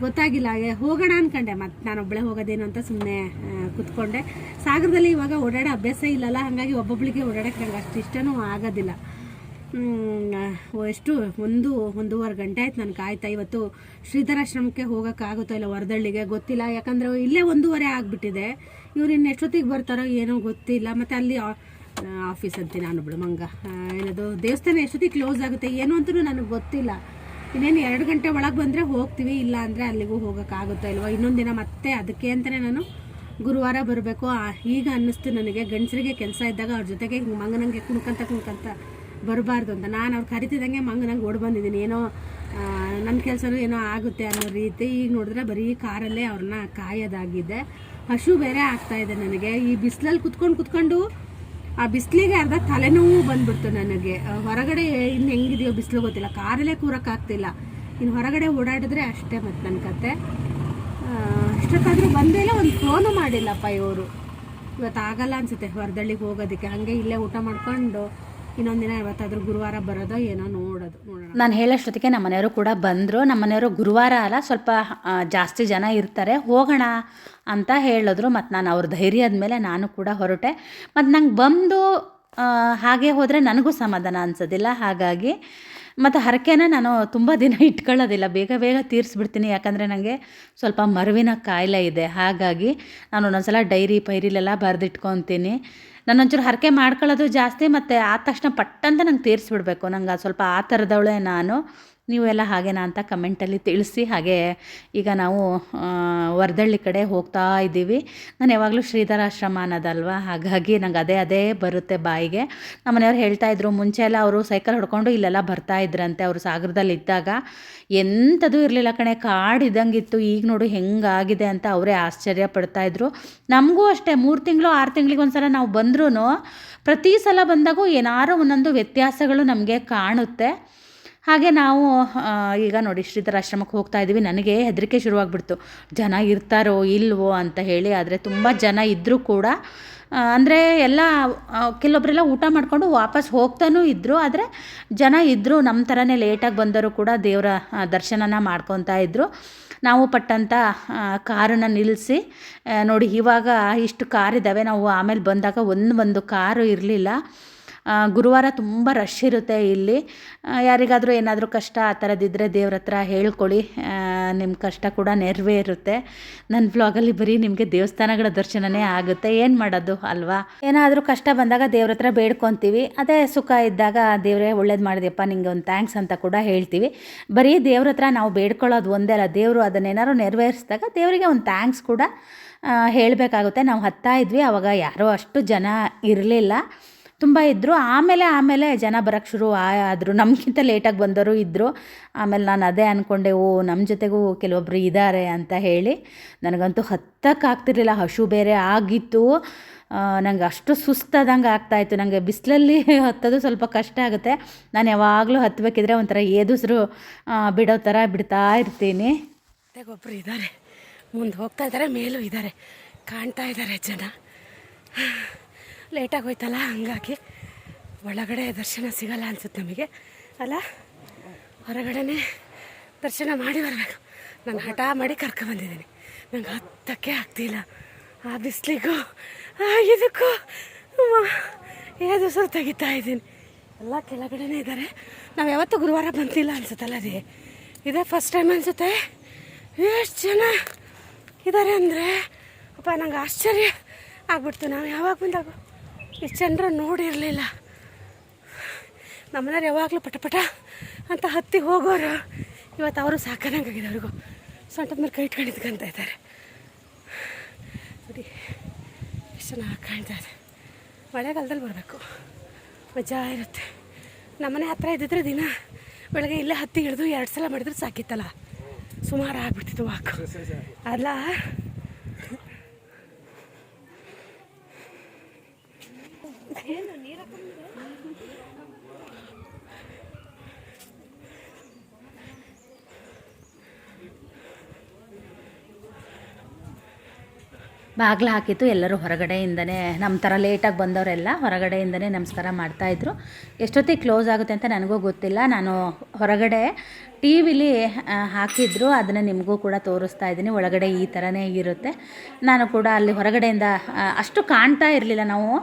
ಗೊತ್ತಾಗಿಲ್ಲ. ಹೋಗೋಣ ಅನ್ಕೊಂಡೆ. ಮತ್ತೆ ನಾನು ಒಬ್ಬಳೆ ಹೋಗೋದೇನು ಅಂತ ಸುಮ್ಮನೆ ಕುತ್ಕೊಂಡೆ. ಸಾಗರದಲ್ಲಿ ಇವಾಗ ಓಡಾಡೋ ಅಭ್ಯಾಸ ಇಲ್ಲಲ್ಲ? ಹಾಗಾಗಿ ಒಬ್ಬೊಬ್ಳಿಗೆ ಓಡಾಡಕ್ಕೆ ನಂಗೆ ಅಷ್ಟು ಇಷ್ಟನೂ ಆಗೋದಿಲ್ಲ. ಎಷ್ಟು? ಒಂದು, ಒಂದೂವರೆ ಗಂಟೆ ಆಯ್ತು ನಾನು ಕಾಯ್ತಾ ಇವತ್ತು ಶ್ರೀಧರಾಶ್ರಮಕ್ಕೆ ಹೋಗೋಕ್ಕಾಗುತ್ತೋ ಇಲ್ಲ ವರದಳ್ಳಿಗೆ? ಗೊತ್ತಿಲ್ಲ. ಯಾಕಂದರೆ ಇಲ್ಲೇ ಒಂದೂವರೆ ಆಗಿಬಿಟ್ಟಿದೆ. ಇವ್ರು ಇನ್ನು ಎಷ್ಟೊತ್ತಿಗೆ ಬರ್ತಾರೋ ಏನೋ ಗೊತ್ತಿಲ್ಲ. ಮತ್ತು ಅಲ್ಲಿ ಆಫೀಸ್ ಅಂತೀನಿ ನಾನು ಮಂಗ. ಏನದು, ದೇವಸ್ಥಾನ ಎಷ್ಟೊತ್ತಿಗೆ ಕ್ಲೋಸ್ ಆಗುತ್ತೆ ಏನು ಅಂತೂ ನನಗೆ ಗೊತ್ತಿಲ್ಲ. ಇನ್ನೇನು ಎರಡು ಗಂಟೆ ಒಳಗೆ ಬಂದರೆ ಹೋಗ್ತೀವಿ, ಇಲ್ಲ ಅಂದರೆ ಅಲ್ಲಿಗೂ ಹೋಗೋಕ್ಕಾಗುತ್ತಾ ಇಲ್ವೋ? ಇನ್ನೊಂದು ದಿನ ಮತ್ತೆ ಅದಕ್ಕೆ ಅಂತಲೇ ನಾನು ಗುರುವಾರ ಬರಬೇಕು. ಈಗ ಅನ್ನಿಸ್ತು ನನಗೆ, ಗಂಡಸರಿಗೆ ಕೆಲಸ ಇದ್ದಾಗ ಅವ್ರ ಜೊತೆಗೆ ಮಂಗನಂಗೆ ಕುಣ್ಕಂತ ಕುಣ್ಕಂತ ಬರಬಾರ್ದು ಅಂತ. ನಾನು ಅವ್ರು ಕರಿತಿದ್ದಂಗೆ ಮಂಗನಂಗೆ ಓಡ್ ಬಂದಿದ್ದೀನಿ. ಏನೋ ನನ್ನ ಕೆಲಸನೂ ಏನೋ ಆಗುತ್ತೆ ಅನ್ನೋ ರೀತಿ ಈಗ ನೋಡಿದ್ರೆ ಬರೀ ಕಾರಲ್ಲೇ ಅವ್ರನ್ನ ಕಾಯೋದಾಗಿದೆ. ಹಶು ಬೇರೆ ಆಗ್ತಾ ಇದೆ ನನಗೆ. ಈ ಬಿಸಿಲಲ್ಲಿ ಕುತ್ಕೊಂಡು ಕುತ್ಕೊಂಡು ಆ ಬಿಸಿಲಿಗೆ ಅರ್ಧ ತಲೆನೋವು ಬಂದ್ಬಿಡ್ತು ನನಗೆ. ಹೊರಗಡೆ ಇನ್ನು ಹೆಂಗಿದೆಯೋ ಬಿಸಿಲು ಗೊತ್ತಿಲ್ಲ. ಕಾರಲ್ಲೇ ಕೂರೋಕ್ಕಾಗ್ತಿಲ್ಲ. ಇನ್ನು ಹೊರಗಡೆ ಓಡಾಡಿದ್ರೆ ಅಷ್ಟೇ ಮತ್ತು ನನ್ನ ಕತೆ. ಅಷ್ಟೊತ್ತಾದರೂ ಬಂದೇ ಒಂದು ಫೋನು ಮಾಡಿಲ್ಲಪ್ಪ ಇವರು. ಇವತ್ತು ಆಗಲ್ಲ ಅನಿಸುತ್ತೆ ಹೊರದಳ್ಳಿಗೆ ಹೋಗೋದಕ್ಕೆ. ಹಾಗೆ ಇಲ್ಲೇ ಊಟ ಮಾಡ್ಕೊಂಡು ಇನ್ನೊಂದು ದಿನ ಇವತ್ತಾದ್ರೂ ಗುರುವಾರ ಬರೋದೋ ಏನೋ ನೋಡೋದು, ನೋಡೋಣ. ನಾನು ಹೇಳೋಷ್ಟೊತ್ತಿಗೆ ನಮ್ಮ ಮನೆಯವರು ಕೂಡ ಬಂದರು. ನಮ್ಮ ಮನೆಯವರು ಗುರುವಾರ ಅಲ್ಲ, ಸ್ವಲ್ಪ ಜಾಸ್ತಿ ಜನ ಇರ್ತಾರೆ. ಹೋಗೋಣ ಅಂತ ಹೇಳಿದ್ರು. ಮತ್ತು ನಾನು ಅವ್ರ ಧೈರ್ಯದ ಮೇಲೆ ನಾನು ಕೂಡ ಹೊರಟೆ. ಮತ್ತು ನಂಗೆ ಬಂದು ಹಾಗೆ ಹೋದರೆ ನನಗೂ ಸಮಾಧಾನ ಅನಿಸೋದಿಲ್ಲ. ಹಾಗಾಗಿ ಮತ್ತು ಹರಕೆನ ನಾನು ತುಂಬ ದಿನ ಇಟ್ಕೊಳ್ಳೋದಿಲ್ಲ. ಬೇಗ ಬೇಗ ತೀರಿಸ್ಬಿಡ್ತೀನಿ. ಯಾಕಂದರೆ ನನಗೆ ಸ್ವಲ್ಪ ಮರುವಿನ ಕಾಯಿಲೆ ಇದೆ. ಹಾಗಾಗಿ ನಾನು ಒಂದೊಂದ್ಸಲ ಡೈರಿ, ಪೈರಿಲೆಲ್ಲ ಬರೆದಿಟ್ಕೊತೀನಿ. ನಾನು ಒಂಚೂರು ಹರಕೆ ಮಾಡ್ಕೊಳ್ಳೋದು ಜಾಸ್ತಿ, ಮತ್ತು ಆದ ತಕ್ಷಣ ಪಟ್ಟಂತ ನಂಗೆ ತೀರಿಸ್ಬಿಡ್ಬೇಕು. ನಂಗೆ ಸ್ವಲ್ಪ ಆ ಥರದವಳೆ ನಾನು. ನೀವೆಲ್ಲ ಹಾಗೇನಾ ಅಂತ ಕಮೆಂಟಲ್ಲಿ ತಿಳಿಸಿ. ಹಾಗೆ ಈಗ ನಾವು ವರದಳ್ಳಿ ಕಡೆ ಹೋಗ್ತಾ ಇದ್ದೀವಿ. ನಾನು ಯಾವಾಗಲೂ ಶ್ರೀಧರಾಶ್ರಮ ಅನ್ನೋದಲ್ವಾ? ಹಾಗಾಗಿ ನಂಗೆ ಅದೇ ಅದೇ ಬರುತ್ತೆ ಬಾಯಿಗೆ. ನಮ್ಮ ಮನೆಯವ್ರು ಹೇಳ್ತಾ ಇದ್ರು, ಮುಂಚೆ ಎಲ್ಲ ಅವರು ಸೈಕಲ್ ಹೊಡ್ಕೊಂಡು ಇಲ್ಲೆಲ್ಲ ಬರ್ತಾ ಇದ್ರಂತೆ. ಅವರು ಸಾಗರದಲ್ಲಿ ಇದ್ದಾಗ ಎಂಥದ್ದು ಇರಲಿಲ್ಲ ಕಣೆ. ಕಾಡು ಇದ್ದಂಗಿತ್ತು. ಈಗ ನೋಡು ಹೆಂಗಾಗಿದೆ ಅಂತ ಅವರೇ ಆಶ್ಚರ್ಯ ಪಡ್ತಾ ಇದ್ರು. ನಮಗೂ ಅಷ್ಟೇ. ಮೂರು ತಿಂಗಳು, ಆರು ತಿಂಗಳಿಗೆ ಒಂದ್ಸಲ ನಾವು ಬಂದ್ರೂ ಪ್ರತಿ ಸಲ ಬಂದಾಗೂ ಏನಾರು ಒಂದೊಂದು ವ್ಯತ್ಯಾಸಗಳು ನಮಗೆ ಕಾಣುತ್ತೆ. ಹಾಗೆ ನಾವು ಈಗ ನೋಡಿ ಶ್ರೀಧರಾಶ್ರಮಕ್ಕೆ ಹೋಗ್ತಾ ಇದ್ದೀವಿ. ನನಗೆ ಹೆದರಿಕೆ ಶುರುವಾಗ್ಬಿಡ್ತು. ಜನ ಇರ್ತಾರೋ ಇಲ್ವೋ ಅಂತ ಹೇಳಿ, ಆದರೆ ತುಂಬ ಜನ ಇದ್ದರೂ ಕೂಡ ಅಂದರೆ ಎಲ್ಲ ಕೆಲವೊಬ್ಬರೆಲ್ಲ ಊಟ ಮಾಡಿಕೊಂಡು ವಾಪಸ್ ಹೋಗ್ತಾನೂ ಇದ್ದರು ಆದರೆ ಜನ ಇದ್ದರು ನಮ್ಮ ಥರನೇ ಲೇಟಾಗಿ ಬಂದರೂ ಕೂಡ ದೇವರ ದರ್ಶನನ ಮಾಡ್ಕೊತಾ ಇದ್ದರು ನಾವು ಪಟ್ಟಂಥ ಕಾರನ್ನ ನಿಲ್ಲಿಸಿ ನೋಡಿ ಇವಾಗ ಇಷ್ಟು ಕಾರಿದ್ದಾವೆ ನಾವು ಆಮೇಲೆ ಬಂದಾಗ ಒಂದು ಒಂದು ಕಾರು ಇರಲಿಲ್ಲ. ಗುರುವಾರ ತುಂಬ ರಶ್ ಇರುತ್ತೆ ಇಲ್ಲಿ. ಯಾರಿಗಾದರೂ ಏನಾದರೂ ಕಷ್ಟ ಆ ಥರದ್ದಿದ್ದರೆ ದೇವ್ರ ಹತ್ರ ಹೇಳ್ಕೊಳ್ಳಿ. ನಿಮ್ಮ ಕಷ್ಟ ಕೂಡ ನೆರವೇರುತ್ತೆ. ನನ್ನ ಬ್ಲಾಗಲ್ಲಿ ಬರೀ ನಿಮಗೆ ದೇವಸ್ಥಾನಗಳ ದರ್ಶನನೇ ಆಗುತ್ತೆ. ಏನು ಮಾಡೋದು ಅಲ್ವಾ? ಏನಾದರೂ ಕಷ್ಟ ಬಂದಾಗ ದೇವ್ರ ಹತ್ರ ಬೇಡ್ಕೊತೀವಿ. ಅದೇ ಸುಖ ಇದ್ದಾಗ ದೇವರೇ ಒಳ್ಳೇದು ಮಾಡಿದೆಯಪ್ಪ, ನಿಂಗೆ ಒಂದು ಥ್ಯಾಂಕ್ಸ್ ಅಂತ ಕೂಡ ಹೇಳ್ತೀವಿ. ಬರೀ ದೇವ್ರ ಹತ್ರ ನಾವು ಬೇಡ್ಕೊಳ್ಳೋದು ಒಂದೇ ಅಲ್ಲ, ದೇವರು ಅದನ್ನೇನಾದ್ರು ನೆರವೇರಿಸಿದಾಗ ದೇವರಿಗೆ ಒಂದು ಥ್ಯಾಂಕ್ಸ್ ಕೂಡ ಹೇಳಬೇಕಾಗುತ್ತೆ. ನಾವು ಹತ್ತಾ ಇದ್ವಿ, ಅವಾಗ ಯಾರೋ ಅಷ್ಟು ಜನ ಇರಲಿಲ್ಲ. ತುಂಬ ಇದ್ದರು ಆಮೇಲೆ ಆಮೇಲೆ ಜನ ಬರೋಕ್ಕೆ ಶುರು ಆದರು. ನಮಗಿಂತ ಲೇಟಾಗಿ ಬಂದವರು ಇದ್ದರು ಆಮೇಲೆ ನಾನು ಅದೇ ಅಂದ್ಕೊಂಡೆ ಓ ನಮ್ಮ ಜೊತೆಗೂ ಕೆಲವೊಬ್ಬರು ಇದ್ದಾರೆ ಅಂತ ಹೇಳಿ. ನನಗಂತೂ ಹತ್ತಕ್ಕಾಗ್ತಿರ್ಲಿಲ್ಲ ಹಶು ಬೇರೆ ಆಗಿತ್ತು. ನನಗೆ ಅಷ್ಟು ಸುಸ್ತಾದಂಗೆ ಆಗ್ತಾಯಿತ್ತು ನನಗೆ ಬಿಸಿಲಲ್ಲಿ ಹತ್ತೋದು ಸ್ವಲ್ಪ ಕಷ್ಟ ಆಗುತ್ತೆ. ನಾನು ಯಾವಾಗಲೂ ಹತ್ತಬೇಕಿದ್ರೆ ಒಂಥರ ಏದುಸರು ಬಿಡೋ ಥರ ಬಿಡ್ತಾ ಇರ್ತೀನಿ. ಒಬ್ಬರು ಇದ್ದಾರೆ ಮುಂದೆ ಹೋಗ್ತಾ ಇದ್ದಾರೆ ಮೇಲೂ ಇದ್ದಾರೆ ಕಾಣ್ತಾ ಇದ್ದಾರೆ ಜನ. ಲೇಟಾಗಿ ಹೋಯ್ತಲ್ಲ ಹಂಗಾಗಿ ಒಳಗಡೆ ದರ್ಶನ ಸಿಗಲ್ಲ ಅನ್ಸುತ್ತೆ ನಮಗೆ. ಅಲ್ಲ, ಹೊರಗಡೆನೇ ದರ್ಶನ ಮಾಡಿ ಬರಬೇಕು. ನಾನು ಹಠ ಮಾಡಿ ಕರ್ಕೊಂಬಂದಿದ್ದೀನಿ ನಂಗೆ ಹತ್ತಕ್ಕೆ ಆಗ್ತಿಲ್ಲ. ಆ ಬಿಸಿಲಿಗೂ ಇದಕ್ಕೂ ಸರ್ ತೆಗಿತಾ ಇದ್ದೀನಿ. ಎಲ್ಲ ಕೆಳಗಡೆನೇ ಇದ್ದಾರೆ. ನಾವು ಯಾವತ್ತೂ ಗುರುವಾರ ಬಂತಿಲ್ಲ ಅನ್ಸುತ್ತಲ್ಲ ರೀ ಇದೇ ಫಸ್ಟ್ ಟೈಮ್ ಅನಿಸುತ್ತೆ. ಎಷ್ಟು ಜನ ಇದ್ದಾರೆ ಅಂದರೆ, ಅಪ್ಪ, ನಂಗೆ ಆಶ್ಚರ್ಯ ಆಗ್ಬಿಡ್ತು. ನಾವು ಯಾವಾಗ ಬಂದಾಗ ಇಷ್ಟು ಜನರ ನೋಡಿರಲಿಲ್ಲ. ನಮ್ಮನೇರು ಯಾವಾಗಲೂ ಪಟ ಪಟ ಅಂತ ಹತ್ತಿ ಹೋಗೋರು. ಇವತ್ತು ಅವರು ಸಾಕಾದಂಗಾಗಿದೆ ಅವ್ರಿಗೂ. ಸೊಂಟದ ಮೇಲೆ ಕೈ ಇಟ್ಕೊಂಡಿದ್ಕಂತ ಇದ್ದಾರೆ. ನೋಡಿ ಎಷ್ಟು ಚೆನ್ನಾಗಿ ಕಾಣ್ತಾ ಇದೆ. ಮಳೆಗಾಲದಲ್ಲಿ ಬರಬೇಕು. ಮಜಾ ಇರುತ್ತೆ. ನಮ್ಮನೆ ಹತ್ರ ಇದ್ದಿದ್ರೆ ದಿನ ಬೆಳಗ್ಗೆ ಇಲ್ಲೇ ಹತ್ತಿ ಹಿಡಿದು ಎರಡು ಸಲ ಮಾಡಿದ್ರೆ ಸಾಕಿತ್ತಲ್ಲ. ಸುಮಾರು ಆಗ್ಬಿಡ್ತಿತ್ತು ವಾಕು ಅಲ್ಲ ಬಾಗಿಲು ಹಾಕಿತ್ತು ಎಲ್ಲರೂ ಹೊರಗಡೆಯಿಂದನೇ ನಮ್ಮ ಥರ ಲೇಟಾಗಿ ಬಂದವರೆಲ್ಲ ಹೊರಗಡೆಯಿಂದನೇ ನಮಸ್ಕಾರ ಮಾಡ್ತಾಯಿದ್ರು ಎಷ್ಟೊತ್ತಿಗೆ ಕ್ಲೋಸ್ ಆಗುತ್ತೆ ಅಂತ ನನಗೂ ಗೊತ್ತಿಲ್ಲ. ನಾನು ಹೊರಗಡೆ ಟಿ ವಿಲಿ ಹಾಕಿದ್ರು. ಅದನ್ನು ನಿಮಗೂ ಕೂಡ ತೋರಿಸ್ತಾ ಇದ್ದೀನಿ. ಒಳಗಡೆ ಈ ಥರನೇ ಇರುತ್ತೆ. ನಾನು ಕೂಡ ಅಲ್ಲಿ ಹೊರಗಡೆಯಿಂದ ಅಷ್ಟು ಕಾಣ್ತಾ ಇರಲಿಲ್ಲ ನಾವು.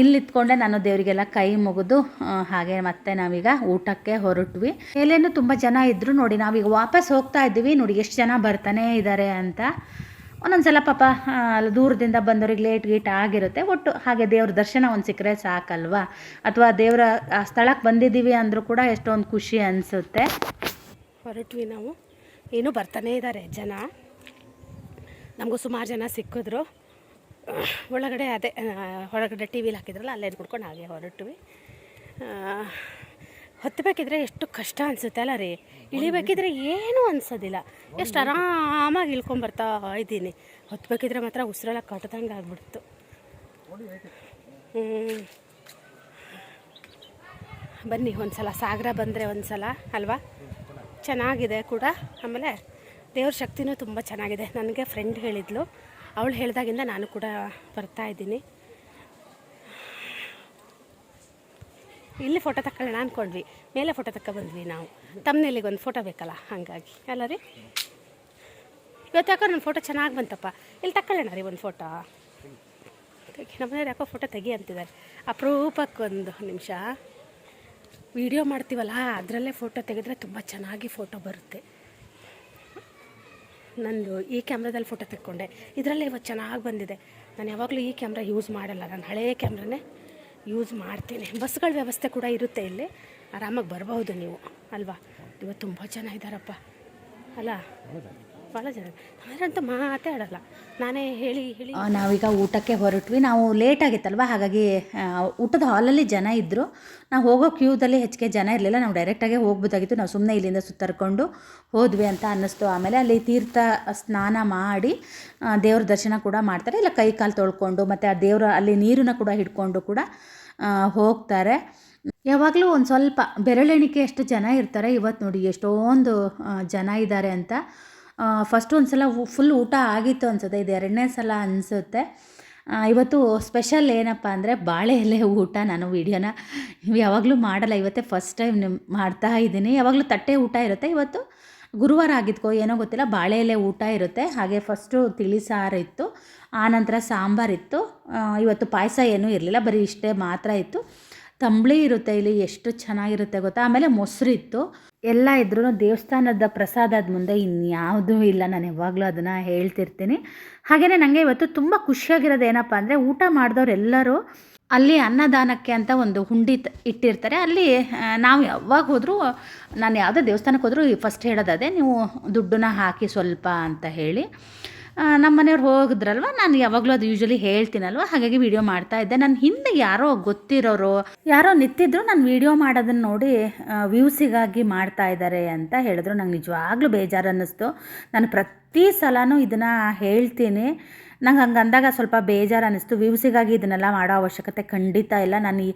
ಇಲ್ಲಿತ್ಕೊಂಡೆ ನಾನು ದೇವರಿಗೆಲ್ಲ ಕೈ ಮುಗಿದು ಹಾಗೆ ಮತ್ತೆ ನಾವೀಗ ಊಟಕ್ಕೆ ಹೊರಟ್ವಿ. ಮೇಲೇನು ತುಂಬ ಜನ ಇದ್ದರು ನೋಡಿ, ನಾವೀಗ ವಾಪಸ್ ಹೋಗ್ತಾ ಇದ್ದೀವಿ. ನೋಡಿ, ಎಷ್ಟು ಜನ ಬರ್ತಾನೆ ಇದ್ದಾರೆ ಅಂತ. ಒಂದೊಂದು ಸಲ ಪಾಪ ದೂರದಿಂದ ಬಂದವ್ರಿಗೆ ಲೇಟ್ ಗೀಟ್ ಆಗಿರುತ್ತೆ. ಒಟ್ಟು ಹಾಗೆ ದೇವ್ರ ದರ್ಶನ ಒಂದು ಸಿಕ್ಕರೆ ಸಾಕಲ್ವಾ? ಅಥವಾ ದೇವರ, ಆ ಸ್ಥಳಕ್ಕೆ ಬಂದಿದ್ದೀವಿ ಅಂದರೂ ಕೂಡ ಎಷ್ಟೊಂದು ಖುಷಿ ಅನಿಸುತ್ತೆ. ಹೊರಟ್ವಿ ನಾವು. ಏನು ಬರ್ತಾನೇ ಇದ್ದಾರೆ ಜನ. ನಮಗೂ ಸುಮಾರು ಜನ ಸಿಕ್ಕಿದ್ರು. ಒಳಗಡೆ ಅದೇ ಹೊರಗಡೆ ಟಿ ವಿಲಿ ಹಾಕಿದ್ರಲ್ಲ, ಅಲ್ಲೇ ಕುಡ್ಕೊಂಡು ಹಾಗೆ ಹೊರಟ್ವಿ. ಹೊತ್ತಬೇಕಿದ್ರೆ ಎಷ್ಟು ಕಷ್ಟ ಅನಿಸುತ್ತೆ ಅಲ್ಲ ರೀ. ಇಳಿಬೇಕಿದ್ರೆ ಏನೂ ಅನ್ಸೋದಿಲ್ಲ. ಎಷ್ಟು ಆರಾಮಾಗಿ ಇಳ್ಕೊಂಬರ್ತಾ ಇದ್ದೀನಿ. ಹತ್ತಬೇಕಿದ್ರೆ ಮಾತ್ರ ಉಸಿರೆಲ್ಲ ಕಟ್ಟದಂಗೆ ಆಗ್ಬಿಡ್ತು. ಬನ್ನಿ ಒಂದು ಸಲ ಸಾಗರ ಬಂದರೆ ಒಂದು ಸಲ ಅಲ್ವಾ? ಚೆನ್ನಾಗಿದೆ ಕೂಡ. ಆಮೇಲೆ ದೇವ್ರ ಶಕ್ತಿನೂ ತುಂಬ ಚೆನ್ನಾಗಿದೆ. ನನಗೆ ಫ್ರೆಂಡ್ ಹೇಳಿದ್ಲು. ಅವಳು ಹೇಳಿದಾಗಿಂದ ನಾನು ಕೂಡ ಬರ್ತಾ ಇದ್ದೀನಿ. ಇಲ್ಲಿ ಫೋಟೋ ತಗೊಳ್ಳೋಣ ಅಂದ್ಕೊಂಡ್ವಿ ಮೇಲೆ ಫೋಟೋ ತಕ್ಕ ಬಂದ್ವಿ ನಾವು. ತಮ್ಮನೇಲಿಗೆ ಒಂದು ಫೋಟೋ ಬೇಕಲ್ಲ, ಹಾಗಾಗಿ. ಅಲ್ಲ ರೀ? ಇವತ್ತು ಯಾಕೋ ನನ್ನ ಫೋಟೋ ಚೆನ್ನಾಗಿ ಬಂತಪ್ಪ. ಇಲ್ಲಿ ತಗೊಳ್ಳೋಣ ರೀ ಒಂದು ಫೋಟೋ ನಮ್ಮನೆಯವ್ರು ಯಾಕೋ ಫೋಟೋ ತೆಗಿ ಅಂತಿದ್ದಾರೆ. ಅಪರೂಪಕ್ಕೆ ಒಂದು ನಿಮಿಷ. ವಿಡಿಯೋ ಮಾಡ್ತೀವಲ್ಲ, ಅದರಲ್ಲೇ ಫೋಟೋ ತೆಗೆದ್ರೆ ತುಂಬ ಚೆನ್ನಾಗಿ ಫೋಟೋ ಬರುತ್ತೆ. ನಂದು ಈ ಕ್ಯಾಮ್ರಾದಲ್ಲಿ ಫೋಟೋ ತೆಕ್ಕೊಂಡೆ. ಇದರಲ್ಲಿ ಇವತ್ತು ಚೆನ್ನಾಗಿ ಬಂದಿದೆ. ನಾನು ಯಾವಾಗಲೂ ಈ ಕ್ಯಾಮ್ರಾ ಯೂಸ್ ಮಾಡಲ್ಲ. ನಾನು ಹಳೆಯ ಕ್ಯಾಮ್ರಾನೇ ಯೂಸ್ ಮಾಡ್ತೀನಿ. ಬಸ್ಗಳ ವ್ಯವಸ್ಥೆ ಕೂಡ ಇರುತ್ತೆ ಇಲ್ಲಿ. ಆರಾಮಾಗಿ ಬರಬಹುದು ನೀವು. ಅಲ್ವಾ? ಇವತ್ತು ತುಂಬ ಜನ ಇದ್ದಾರಪ್ಪ ಅಲ್ಲ ಭಾಳ ಜನ ನಾನೇ ಹೇಳಿ ಹೇಳಿ. ನಾವೀಗ ಊಟಕ್ಕೆ ಹೊರಟ್ವಿ. ನಾವು ಲೇಟ್ ಆಗಿತ್ತಲ್ವ? ಹಾಗಾಗಿ ಊಟದ ಹಾಲಲ್ಲಿ ಜನ ಇದ್ದರು ನಾವು ಹೋಗೋ ಕ್ಯೂದಲ್ಲಿ ಹೆಚ್ಚಿಗೆ ಜನ ಇರಲಿಲ್ಲ. ನಾವು ಡೈರೆಕ್ಟಾಗೆ ಹೋಗ್ಬೋದಾಗಿತ್ತು ನಾವು ಸುಮ್ಮನೆ ಇಲ್ಲಿಂದ ಸುತ್ತರ್ಕೊಂಡು ಹೋದ್ವಿ ಅಂತ ಅನ್ನಿಸ್ತು. ಆಮೇಲೆ ಅಲ್ಲಿ ತೀರ್ಥ ಸ್ನಾನ ಮಾಡಿ ದೇವ್ರ ದರ್ಶನ ಕೂಡ ಮಾಡ್ತಾರೆ. ಇಲ್ಲ ಕೈ ಕಾಲು ತೊಳ್ಕೊಂಡು, ಮತ್ತು ಆ ದೇವರ, ಅಲ್ಲಿ ನೀರನ್ನ ಕೂಡ ಹಿಡ್ಕೊಂಡು ಕೂಡ ಹೋಗ್ತಾರೆ. ಯಾವಾಗಲೂ ಒಂದು ಸ್ವಲ್ಪ ಬೆರಳೆಣಿಕೆ ಎಷ್ಟು ಜನ ಇರ್ತಾರೆ. ಇವತ್ತು ನೋಡಿ ಎಷ್ಟೊಂದು ಜನ ಇದ್ದಾರೆ ಅಂತ. ಫಸ್ಟ್ ಒಂದು ಸಲ ಫುಲ್ ಊಟ ಆಗಿತ್ತು ಅನ್ಸುತ್ತೆ. ಇದು ಎರಡನೇ ಸಲ ಅನಿಸುತ್ತೆ. ಇವತ್ತು ಸ್ಪೆಷಲ್ ಏನಪ್ಪ ಅಂದರೆ ಬಾಳೆ ಎಲೆ ಊಟ. ನಾನು ವೀಡಿಯೋನ ಯಾವಾಗಲೂ ಮಾಡಲ್ಲ. ಇವತ್ತೇ ಫಸ್ಟ್ ಟೈಮ್ ಮಾಡ್ತಾ ಇದ್ದೀನಿ. ಯಾವಾಗಲೂ ತಟ್ಟೆ ಊಟ ಇರುತ್ತೆ. ಇವತ್ತು ಗುರುವಾರ ಆಗಿದ್ಕೋ ಏನೋ ಗೊತ್ತಿಲ್ಲ. ಬಾಳೆ ಎಲೆ ಊಟ ಇರುತ್ತೆ. ಹಾಗೆ ಫಸ್ಟು ತಿಳಿ ಸಾರು ಇತ್ತು. ಆನಂತರ ಸಾಂಬಾರಿತ್ತು ಇತ್ತು. ಇವತ್ತು ಪಾಯಸ ಏನೂ ಇರಲಿಲ್ಲ. ಬರೀ ಇಷ್ಟೇ ಮಾತ್ರ ಇತ್ತು. ತಂಬಳಿ ಇರುತ್ತೆ ಇಲ್ಲಿ. ಎಷ್ಟು ಚೆನ್ನಾಗಿರುತ್ತೆ ಗೊತ್ತಾ? ಆಮೇಲೆ ಮೊಸರು ಇತ್ತು. ಎಲ್ಲ ಇದ್ರೂ ದೇವಸ್ಥಾನದ ಪ್ರಸಾದದ ಮುಂದೆ ಇನ್ಯಾವುದೂ ಇಲ್ಲ. ನಾನು ಯಾವಾಗಲೂ ಅದನ್ನು ಹೇಳ್ತಿರ್ತೀನಿ. ಹಾಗೆಯೇ ನನಗೆ ಇವತ್ತು ತುಂಬ ಖುಷಿಯಾಗಿರೋದು ಏನಪ್ಪ ಅಂದರೆ ಊಟ ಮಾಡಿದವರೆಲ್ಲರೂ ಅಲ್ಲಿ ಅನ್ನದಾನಕ್ಕೆ ಅಂತ ಒಂದು ಹುಂಡಿ ಇಟ್ಟಿರ್ತಾರೆ. ಅಲ್ಲಿ ನಾವು ಯಾವಾಗ ಹೋದರೂ, ನಾನು ಯಾವುದೇ ದೇವಸ್ಥಾನಕ್ಕೆ ಹೋದರೂ ಫಸ್ಟ್ ಹೇಳೋದಾದೆ ನೀವು ದುಡ್ಡನ್ನ ಹಾಕಿ ಸ್ವಲ್ಪ ಅಂತ ಹೇಳಿ. ನಮ್ಮ ಮನೆಯವ್ರು ಹೋಗಿದ್ರಲ್ವ? ನಾನು ಯಾವಾಗಲೂ ಅದು ಯೂಶ್ವಲಿ ಹೇಳ್ತೀನಲ್ವ? ಹಾಗಾಗಿ ವಿಡಿಯೋ ಮಾಡ್ತಾ ಇದ್ದೆ. ನನ್ನ ಹಿಂದೆ ಯಾರೋ ಗೊತ್ತಿರೋರು, ಯಾರೋ ನಿಂತಿದ್ರು ನಾನು ವಿಡಿಯೋ ಮಾಡೋದನ್ನ ನೋಡಿ ವ್ಯೂಸಿಗಾಗಿ ಮಾಡ್ತಾ ಇದ್ದಾರೆ ಅಂತ ಹೇಳಿದ್ರು. ನಂಗೆ ನಿಜವಾಗ್ಲೂ ಬೇಜಾರು ಅನ್ನಿಸ್ತು ನಾನು ಪ್ರತಿ ಸಲನೂ ಇದನ್ನು ಹೇಳ್ತೀನಿ. ನಂಗೆ ಹಂಗೆ ಅಂದಾಗ ಸ್ವಲ್ಪ ಬೇಜಾರು ಅನ್ನಿಸ್ತು ವ್ಯೂಸಿಗಾಗಿ ಇದನ್ನೆಲ್ಲ ಮಾಡೋ ಅವಶ್ಯಕತೆ ಖಂಡಿತ ಇಲ್ಲ. ನಾನು ಈ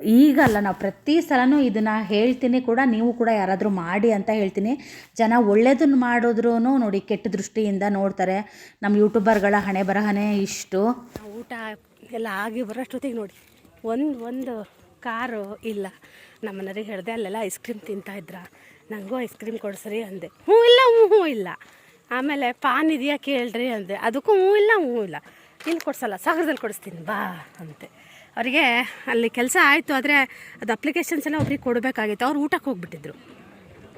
ಈಗಲ್ಲ, ನಾವು ಪ್ರತಿ ಸಲನೂ ಇದನ್ನು ಹೇಳ್ತೀನಿ ಕೂಡ, ನೀವು ಕೂಡ ಯಾರಾದರೂ ಮಾಡಿ ಅಂತ ಹೇಳ್ತೀನಿ. ಜನ ಒಳ್ಳೆಯದನ್ನು ಮಾಡಿದ್ರೂ ನೋಡಿ ಕೆಟ್ಟ ದೃಷ್ಟಿಯಿಂದ ನೋಡ್ತಾರೆ. ನಮ್ಮ ಯೂಟ್ಯೂಬರ್ಗಳ ಹಣೆ ಬರಹನೇ ಇಷ್ಟು. ಊಟ ಎಲ್ಲ ಆಗಿ ಬರೋಷ್ಟೊತ್ತಿಗೆ ನೋಡಿ, ಒಂದು ಒಂದು ಕಾರು ಇಲ್ಲ. ನಮ್ಮ ಮನೆಯವ್ರಿಗೆ ಹೇಳಿದೆ, ಅಲ್ಲೆಲ್ಲ ಐಸ್ ಕ್ರೀಮ್ ತಿಂತಾಯಿದ್ರ ನನಗೂ ಐಸ್ ಕ್ರೀಮ್ ಕೊಡಿಸ್ರಿ ಅಂದೆ. ಹ್ಞೂ ಇಲ್ಲ ಹ್ಞೂ ಇಲ್ಲ. ಆಮೇಲೆ ಪಾನ್ ಇದೆಯಾ ಕೇಳ್ರಿ ಅಂದೆ. ಅದಕ್ಕೂ ಹ್ಞೂ ಇಲ್ಲ ಹ್ಞೂ ಇಲ್ಲ. ಇಲ್ಲಿ ಕೊಡ್ಸಲ್ಲ, ಸಾಗರದಲ್ಲಿ ಕೊಡಿಸ್ತೀನಿ, ಬಾ ಅಂತೆ. ಅವರಿಗೆ ಅಲ್ಲಿ ಕೆಲಸ ಆಯಿತು ಆದರೆ ಅದು ಅಪ್ಲಿಕೇಶನ್ಸ್ ಎಲ್ಲ ಒಬ್ರಿಗೆ ಕೊಡಬೇಕಾಗಿತ್ತು. ಅವ್ರು ಊಟಕ್ಕೆ ಹೋಗ್ಬಿಟ್ಟಿದ್ರು.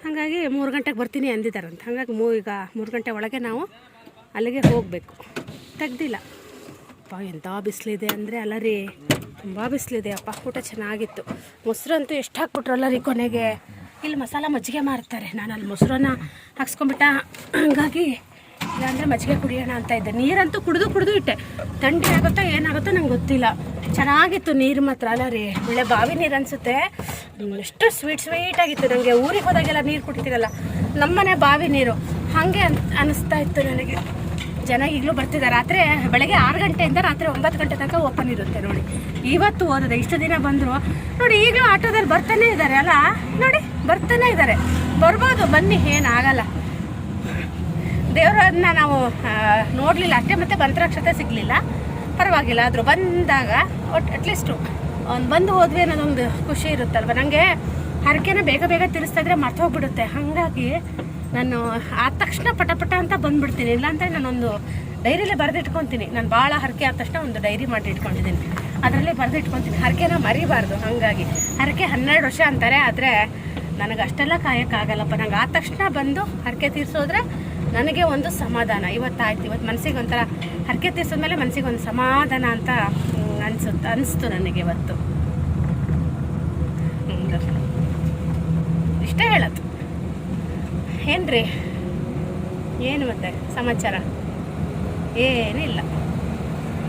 ಹಾಗಾಗಿ ಮೂರು ಗಂಟೆಗೆ ಬರ್ತೀನಿ ಅಂದಿದ್ದಾರಂತ. ಹಾಗಾಗಿ ಮೂ, ಈಗ ಮೂರು ಗಂಟೆ ಒಳಗೆ ನಾವು ಅಲ್ಲಿಗೆ ಹೋಗಬೇಕು. ತೆಗ್ದಿಲ್ಲ. ಅಪ್ಪ ಎಂಥ ಬಿಸಿಲಿದೆ ಅಂದರೆ ಅಲ್ಲ ರೀ ತುಂಬ ಬಿಸಿಲಿದೆ. ಅಪ್ಪ, ಊಟ ಚೆನ್ನಾಗಿತ್ತು. ಮೊಸರು ಅಂತೂ ಎಷ್ಟು ಹಾಕ್ಬಿಟ್ರಲ್ಲ ರೀ ಕೊನೆಗೆ. ಇಲ್ಲಿ ಮಸಾಲ ಮಜ್ಜಿಗೆ ಮಾರ್ತಾರೆ. ನಾನು ಅಲ್ಲಿ ಮೊಸರನ್ನ ಹಾಕ್ಸ್ಕೊಂಬಿಟ್ಟ ಹಂಗಾಗಿ ಇಲ್ಲಾಂದರೆ ಮಜ್ಜಿಗೆ ಕುಡಿಯೋಣ ಅಂತ ಇದ್ದೆ. ನೀರಂತೂ ಕುಡಿದು ಕುಡಿದು ಇಟ್ಟೆ. ಥಂಡಿ ಆಗುತ್ತೋ ಏನಾಗುತ್ತೋ ನಂಗೆ ಗೊತ್ತಿಲ್ಲ. ಚೆನ್ನಾಗಿತ್ತು ನೀರು ಮಾತ್ರ ಅಲ್ಲ ರೀ. ಒಳ್ಳೆ ಬಾವಿ ನೀರು ಅನಿಸುತ್ತೆ. ಎಷ್ಟು ಸ್ವೀಟ್ ಸ್ವೀಟ್ ಆಗಿತ್ತು ನನಗೆ ಊರಿಗೆ ಹೋದಾಗೆಲ್ಲ ನೀರು ಕುಡಿತೀರಲ್ಲ. ನಮ್ಮನೆ ಬಾವಿ ನೀರು. ಹಾಗೆ ಅನ್ ಇತ್ತು ನನಗೆ. ಜನ ಈಗಲೂ ಬರ್ತಿದ್ದಾರೆ. ರಾತ್ರಿ, ಬೆಳಗ್ಗೆ ಆರು ಗಂಟೆಯಿಂದ ರಾತ್ರಿ ಒಂಬತ್ತು ಗಂಟೆ ತನಕ ಓಪನ್ ಇರುತ್ತೆ ನೋಡಿ. ಇವತ್ತು ಓದಿದೆ. ಇಷ್ಟು ದಿನ ಬಂದರು. ನೋಡಿ, ಈಗಲೂ ಆಟೋದಲ್ಲಿ ಬರ್ತಾನೆ ಇದ್ದಾರೆ ಅಲ್ಲ. ನೋಡಿ, ಬರ್ತಾನೆ ಇದ್ದಾರೆ. ಬರ್ಬೋದು. ಬನ್ನಿ ಏನಾಗಲ್ಲ ದೇವರನ್ನ ನಾವು ನೋಡಲಿಲ್ಲ. ಅಷ್ಟೇ ಮತ್ತೆ ಮಂತ್ರಾಕ್ಷತೆ ಸಿಗಲಿಲ್ಲ. ಪರವಾಗಿಲ್ಲ, ಆದರೂ ಬಂದಾಗ ಒಟ್ ಅಟ್ಲೀಸ್ಟು ಒಂದು ಬಂದು ಹೋದ್ವಿ ಅನ್ನೋದೊಂದು ಖುಷಿ ಇರುತ್ತಲ್ವ? ನನಗೆ ಹರಕೆನ ಬೇಗ ಬೇಗ ತಿರ್ಸ್ತಾ ಇದ್ರೆ ಮರ್ತು ಹೋಗ್ಬಿಡುತ್ತೆ. ಹಾಗಾಗಿ ನಾನು ಆದ ತಕ್ಷಣ ಪಟ ಪಟ ಅಂತ ಬಂದ್ಬಿಡ್ತೀನಿ. ಇಲ್ಲಾಂದರೆ ನಾನೊಂದು ಡೈರಿಲೇ ಬರೆದಿಟ್ಕೊತೀನಿ. ನಾನು ಭಾಳ ಹರಕೆ ಆದ ತಕ್ಷಣ ಒಂದು ಡೈರಿ ಮಾಡಿ ಇಟ್ಕೊಂಡಿದ್ದೀನಿ. ಅದರಲ್ಲೇ ಬರೆದಿಟ್ಕೊತೀನಿ. ಹರಕೆನ ಮರಿಬಾರ್ದು. ಹಾಗಾಗಿ ಹರಕೆ ಹನ್ನೆರಡು ವರ್ಷ ಅಂತಾರೆ. ಆದರೆ ನನಗೆ ಅಷ್ಟೆಲ್ಲ ಕಾಯೋಕ್ಕಾಗಲ್ಲಪ್ಪ. ನಂಗೆ ಆದ ತಕ್ಷಣ ಬಂದು ಹರಕೆ ತೀರಿಸೋದ್ರೆ ನನಗೆ ಒಂದು ಸಮಾಧಾನ. ಇವತ್ತಾಯ್ತು. ಇವತ್ತು ಮನಸ್ಸಿಗೆ ಒಂಥರ ಹರಕೆ ತೀರ್ಸಿದ್ಮೇಲೆ ಮನಸ್ಸಿಗೆ ಒಂದು ಸಮಾಧಾನ ಅಂತ ಅನಿಸುತ್ತೆ, ಅನಿಸ್ತು ನನಗೆ ಇವತ್ತು. ಇಷ್ಟೇ ಹೇಳತ್ತು ಏನ್ರಿ? ಏನು ಮತ್ತೆ ಸಮಾಚಾರ? ಏನಿಲ್ಲ.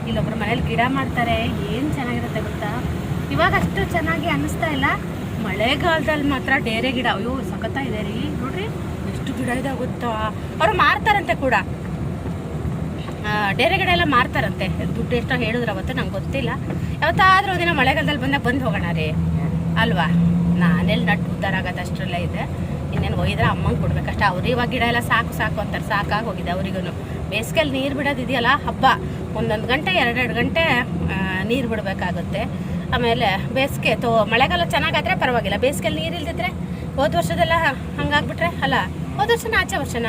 ಇಲ್ಲೊಬ್ರು ಮನೇಲಿ ಗಿಡ ಮಾಡ್ತಾರೆ. ಏನು ಚೆನ್ನಾಗಿರುತ್ತೆ ಗೊತ್ತಾ? ಇವಾಗ ಅಷ್ಟು ಚೆನ್ನಾಗಿ ಅನ್ನಿಸ್ತಾ ಇಲ್ಲ. ಮಳೆಗಾಲದಲ್ಲಿ ಮಾತ್ರ ಡೇರೆ ಗಿಡ. ಅಯ್ಯೋ, ಸಖತ್ತಾಗಿದೆ ರೀ. ಗಿಡ ಅವರು ಗೊತ್ತಾ ಅವ್ರು ಮಾರ್ತಾರಂತೆ ಕೂಡ. ಡೇರೆ ಎಲ್ಲ ಮಾರ್ತಾರಂತೆ. ದುಡ್ಡು ಎಷ್ಟೋ ಹೇಳಿದ್ರು ಅವತ್ತು, ನಂಗೆ ಗೊತ್ತಿಲ್ಲ. ಯಾವತ್ತಾದ್ರೂ ಒಂದಿನ ಮಳೆಗಾಲದಲ್ಲಿ ಬಂದಾಗ ಬಂದು ಹೋಗೋಣ ರೀ. ಅಲ್ವಾ? ನಾನೆಲ್ಲಿ ನಟ್ಟು ಉದ್ದಾರ ಆಗೋದು ಅಷ್ಟರಲ್ಲೇ ಇದೆ. ಇನ್ನೇನು ಒಯ್ದ್ರೆ ಅಮ್ಮಂಗೆ ಕೊಡ್ಬೇಕಷ್ಟೇ ಅವ್ರು ಇವಾಗ ಗಿಡ ಎಲ್ಲ ಸಾಕು ಸಾಕು ಅಂತಾರೆ. ಸಾಕಾಗಿ ಹೋಗಿದೆ ಅವ್ರಿಗೂ ಬೇಸಿಗೆಯಲ್ಲಿ ನೀರು ಬಿಡೋದಿದೆಯಲ್ಲ ಹಬ್ಬ. ಒಂದೊಂದು ಗಂಟೆ, ಎರಡೆರಡು ಗಂಟೆ ನೀರು ಬಿಡಬೇಕಾಗುತ್ತೆ. ಆಮೇಲೆ ಬೇಸಿಗೆ, ತೋ, ಮಳೆಗಾಲ ಚೆನ್ನಾಗಾದರೆ ಪರವಾಗಿಲ್ಲ. ಬೇಸಿಗೆಯಲ್ಲಿ ನೀರು ಇಲ್ದಿದ್ರೆ ಹೋದ ವರ್ಷದೆಲ್ಲ ಹಂಗಾಗ್ಬಿಟ್ರೆ, ಅಲ್ಲ? ಹೋದ ವರ್ಷನ, ಆಚೆ ವರ್ಷನ?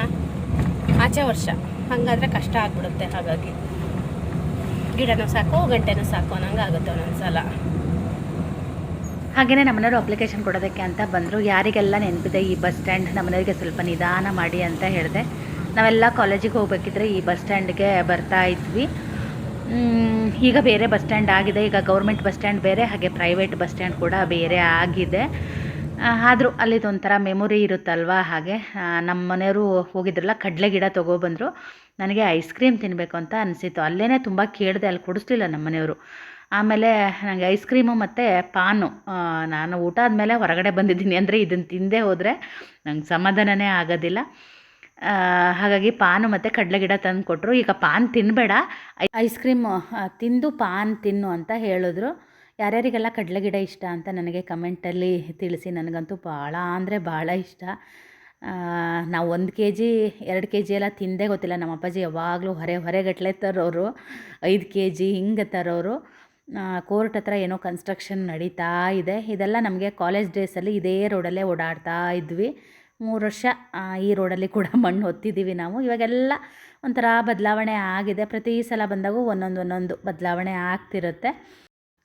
ಆಚೆ ವರ್ಷ. ಹಂಗಾದ್ರೆ ಕಷ್ಟ ಆಗ್ಬಿಡುತ್ತೆ ಹಾಗಾಗಿ. ಗಿಡನೂ ಸಾಕು, ಗಂಟೆನೂ ಸಾಕು, ಅನ್ನಂಗೆ ಆಗುತ್ತೆ ಒಂದೊಂದು ಸಲ ಹಾಗೆಯೇ ನಮ್ಮನೆಯವರು ಅಪ್ಲಿಕೇಶನ್ ಕೊಡೋದಕ್ಕೆ ಅಂತ ಬಂದರು. ಯಾರಿಗೆಲ್ಲ ನೆನಪಿದೆ ಈ ಬಸ್ ಸ್ಟ್ಯಾಂಡ್ ನಮ್ಮನೆಯವರಿಗೆ ಸ್ವಲ್ಪ ನಿಧಾನ ಮಾಡಿ ಅಂತ ಹೇಳಿದೆ. ನಾವೆಲ್ಲ ಕಾಲೇಜಿಗೆ ಹೋಗ್ಬೇಕಿದ್ರೆ ಈ ಬಸ್ ಸ್ಟ್ಯಾಂಡ್ಗೆ ಬರ್ತಾ ಇದ್ವಿ. ಈಗ ಬೇರೆ ಬಸ್ ಸ್ಟ್ಯಾಂಡ್ ಆಗಿದೆ. ಈಗ ಗೌರ್ಮೆಂಟ್ ಬಸ್ ಸ್ಟ್ಯಾಂಡ್ ಬೇರೆ, ಹಾಗೆ ಪ್ರೈವೇಟ್ ಬಸ್ ಸ್ಟ್ಯಾಂಡ್ ಕೂಡ ಬೇರೆ ಆಗಿದೆ. ಆದರೂ ಅಲ್ಲಿದೊಂಥರ ಮೆಮೊರಿ ಇರುತ್ತಲ್ವಾ ಹಾಗೆ? ನಮ್ಮ ಮನೆಯವರು ಹೋಗಿದ್ರಲ್ಲ, ಕಡಲೆ ಗಿಡ ತೊಗೊಬಂದರು. ನನಗೆ ಐಸ್ ಕ್ರೀಮ್ ತಿನ್ನಬೇಕು ಅಂತ ಅನಿಸಿತ್ತು. ಅಲ್ಲೇ ತುಂಬ ಕೇಳಿದೆ ಅಲ್ಲಿ ಕೊಡಿಸ್ಲಿಲ್ಲ ನಮ್ಮ ಮನೆಯವರು. ಆಮೇಲೆ ನನಗೆ ಐಸ್ ಕ್ರೀಮು ಮತ್ತು ಪಾನು. ನಾನು ಊಟ ಆದಮೇಲೆ ಹೊರಗಡೆ ಬಂದಿದ್ದೀನಿ ಅಂದರೆ ಇದನ್ನು ತಿಂದೇ ಹೋದರೆ ನಂಗೆ ಸಮಾಧಾನನೇ ಆಗೋದಿಲ್ಲ. ಹಾಗಾಗಿ ಪಾನು ಮತ್ತು ಕಡಲೆ ಗಿಡ ತಂದು ಕೊಟ್ಟರು ಈಗ ಪಾನ್ ತಿನ್ನಬೇಡ ಐಸ್ ಕ್ರೀಮ್ ತಿಂದು ಪಾನ್ ತಿನ್ನು ಅಂತ ಹೇಳಿದ್ರು. ಯಾರ್ಯಾರಿಗೆಲ್ಲ ಕಡಲೆ ಗಿಡ ಇಷ್ಟ ಅಂತ ನನಗೆ ಕಮೆಂಟಲ್ಲಿ ತಿಳಿಸಿ. ನನಗಂತೂ ಭಾಳ ಅಂದರೆ ಭಾಳ ಇಷ್ಟ. ನಾವು ಒಂದು ಕೆ ಜಿ ಎರಡು ಕೆ ಜಿ ಎಲ್ಲ ತಿಂದೇ ಗೊತ್ತಿಲ್ಲ. ನಮ್ಮ ಅಪ್ಪಾಜಿ ಯಾವಾಗಲೂ ಹೊರೆ ಹೊರೆಗಟ್ಟಲೆ ತರೋರು. ಐದು ಕೆ ಜಿ ಹಿಂಗೆ ತರೋರು. ಕೋರ್ಟ್ ಹತ್ರ ಏನೋ ಕನ್ಸ್ಟ್ರಕ್ಷನ್ ನಡೀತಾ ಇದೆ. ಇದೆಲ್ಲ ನಮಗೆ ಕಾಲೇಜ್ ಡೇಸಲ್ಲಿ ಇದೇ ರೋಡಲ್ಲೇ ಓಡಾಡ್ತಾ ಇದ್ವಿ. ಮೂರು ವರ್ಷ ಈ ರೋಡಲ್ಲಿ ಕೂಡ ಮಣ್ಣು ಹೊತ್ತಿದ್ದೀವಿ ನಾವು. ಇವಾಗೆಲ್ಲ ಒಂಥರ ಬದಲಾವಣೆ ಆಗಿದೆ. ಪ್ರತಿ ಸಲ ಬಂದಾಗೂ ಒಂದೊಂದು ಒಂದೊಂದು ಬದಲಾವಣೆ ಆಗ್ತಿರುತ್ತೆ.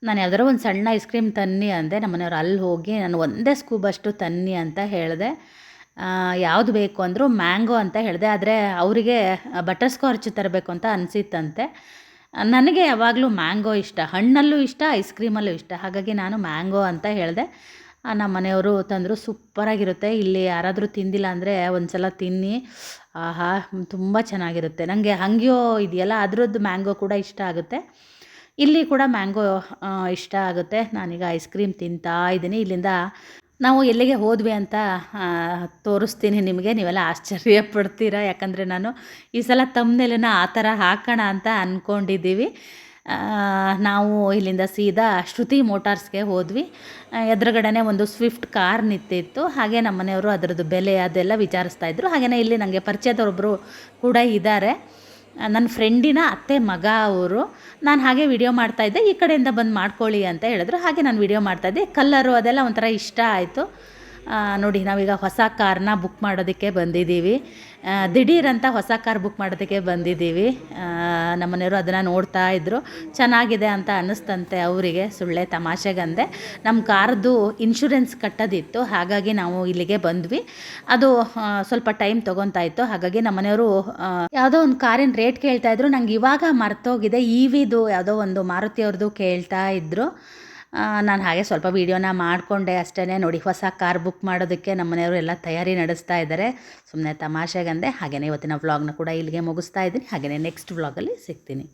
ನಾನು ಯಾವ್ದಾರು ಒಂದು ಸಣ್ಣ ಐಸ್ ಕ್ರೀಮ್ ತನ್ನಿ ಅಂದೆ, ನಮ್ಮ ಮನೆಯವ್ರು ಅಲ್ಲಿ ಹೋಗಿ ನಾನು ಒಂದೇ ಸ್ಕೂಬಷ್ಟು ತನ್ನಿ ಅಂತ ಹೇಳಿದೆ. ಯಾವುದು ಬೇಕು ಅಂದರು ಮ್ಯಾಂಗೋ ಅಂತ ಹೇಳಿದೆ. ಆದರೆ ಅವರಿಗೆ ಬಟರ್ ಸ್ಕಾಚ್ ತರಬೇಕು ಅಂತ ಅನಿಸಿತ್ತಂತೆ. ನನಗೆ ಯಾವಾಗಲೂ ಮ್ಯಾಂಗೋ ಇಷ್ಟ. ಹಣ್ಣಲ್ಲೂ ಇಷ್ಟ ಐಸ್ ಕ್ರೀಮಲ್ಲೂ ಇಷ್ಟ. ಹಾಗಾಗಿ ನಾನು ಮ್ಯಾಂಗೋ ಅಂತ ಹೇಳಿದೆ. ನಮ್ಮ ಮನೆಯವರು ತಂದರು ಸೂಪರಾಗಿರುತ್ತೆ ಇಲ್ಲಿ ಯಾರಾದರೂ ತಿಂದಿಲ್ಲ ಅಂದರೆ ಒಂದು ಸಲ ತಿನ್ನಿ. ಆಹಾ, ತುಂಬ ಚೆನ್ನಾಗಿರುತ್ತೆ. ನನಗೆ ಹಂಗ್ಯೋ ಇದೆಯಲ್ಲ, ಅದರದ್ದು ಮ್ಯಾಂಗೋ ಕೂಡ ಇಷ್ಟ ಆಗುತ್ತೆ. ಇಲ್ಲಿ ಕೂಡ ಮ್ಯಾಂಗೋ ಇಷ್ಟ ಆಗುತ್ತೆ. ನಾನೀಗ ಐಸ್ ಕ್ರೀಮ್ ತಿಂತಾ ಇದ್ದೀನಿ. ಇಲ್ಲಿಂದ ನಾವು ಎಲ್ಲಿಗೆ ಹೋದ್ವಿ ಅಂತ ತೋರಿಸ್ತೀನಿ ನಿಮಗೆ. ನೀವೆಲ್ಲ ಆಶ್ಚರ್ಯ ಪಡ್ತೀರಾ? ಯಾಕಂದರೆ ನಾನು ಈ ಸಲ ತಮ್ಮನೆಲನ್ನ ಆ ಥರ ಹಾಕೋಣ ಅಂತ ಅಂದ್ಕೊಂಡಿದ್ದೀವಿ ನಾವು ಇಲ್ಲಿಂದ ಸೀದಾ ಶ್ರುತಿ ಮೋಟಾರ್ಸ್ಗೆ ಹೋದ್ವಿ. ಎದುರುಗಡೆನೇ ಒಂದು ಸ್ವಿಫ್ಟ್ ಕಾರ್ ನಿಂತಿತ್ತು. ಹಾಗೆ ನಮ್ಮ ಮನೆಯವರು ಅದರದ್ದು ಬೆಲೆ ಅದೆಲ್ಲ ವಿಚಾರಿಸ್ತಾ ಇದ್ರು. ಹಾಗೆಯೇ ಇಲ್ಲಿ ನನಗೆ ಪರಿಚಯದವರೊಬ್ಬರು ಕೂಡ ಇದ್ದಾರೆ. ನನ್ನ ಫ್ರೆಂಡಿನ ಅತ್ತೆ ಮಗ ಅವರು, ನಾನು ಹಾಗೆ ವಿಡಿಯೋ ಮಾಡ್ತಾಯಿದ್ದೆ ಈ ಕಡೆಯಿಂದ ಬಂದು ಮಾಡ್ಕೊಳ್ಳಿ ಅಂತ ಹೇಳಿದ್ರು. ಹಾಗೆ ನಾನು ವಿಡಿಯೋ ಮಾಡ್ತಾಯಿದ್ದೆ ಕಲ್ಲರು ಅದೆಲ್ಲ ಒಂಥರ ಇಷ್ಟ ಆಯಿತು. ನೋಡಿ, ನಾವೀಗ ಹೊಸ ಕಾರ್ನ ಬುಕ್ ಮಾಡೋದಕ್ಕೆ ಬಂದಿದ್ದೀವಿ. ದಿಢೀರ್ ಅಂತ ಹೊಸ ಕಾರ್ ಬುಕ್ ಮಾಡೋದಕ್ಕೆ ಬಂದಿದ್ದೀವಿ. ನಮ್ಮನೆಯವರು ಅದನ್ನು ನೋಡ್ತಾ ಇದ್ದರು ಚೆನ್ನಾಗಿದೆ ಅಂತ ಅನ್ನಿಸ್ತಂತೆ ಅವರಿಗೆ, ಸುಳ್ಳೆ ತಮಾಷೆಗಂದೆ. ನಮ್ಮ ಕಾರ್ದು ಇನ್ಶೂರೆನ್ಸ್ ಕಟ್ಟೋದಿತ್ತು, ಹಾಗಾಗಿ ನಾವು ಇಲ್ಲಿಗೆ ಬಂದ್ವಿ. ಅದು ಸ್ವಲ್ಪ ಟೈಮ್ ತೊಗೊತಾ ಇತ್ತು. ಹಾಗಾಗಿ ನಮ್ಮನೆಯವರು ಯಾವುದೋ ಒಂದು ಕಾರಿನ ರೇಟ್ ಕೇಳ್ತಾ ಇದ್ರು. ನಂಗೆ ಇವಾಗ ಮರ್ತೋಗಿದೆ. ಇ ವಿದು ಯಾವುದೋ ಒಂದು ಮಾರುತಿಯವ್ರದ್ದು ಕೇಳ್ತಾ ಇದ್ದರು ನಾನು ಹಾಗೆ ಸ್ವಲ್ಪ ವೀಡಿಯೋನ ಮಾಡಿಕೊಂಡೆ ಅಷ್ಟೇ ನೋಡಿ, ಹೊಸ ಕಾರ್ ಬುಕ್ ಮಾಡೋದಕ್ಕೆ ನಮ್ಮ ಮನೆಯವರು ಎಲ್ಲ ತಯಾರಿ ನಡೆಸ್ತಾ ಇದ್ದಾರೆ ಸುಮ್ಮನೆ ತಮಾಷೆಗಂದೆ. ಹಾಗೆಯೇ ಇವತ್ತಿನ ವ್ಲಾಗ್ನ ಕೂಡ ಇಲ್ಲಿಗೆ ಮುಗಿಸ್ತಾ ಇದ್ದೀನಿ. ಹಾಗೆಯೇ ನೆಕ್ಸ್ಟ್ ವ್ಲಾಗಲ್ಲಿ ಸಿಗ್ತೀನಿ.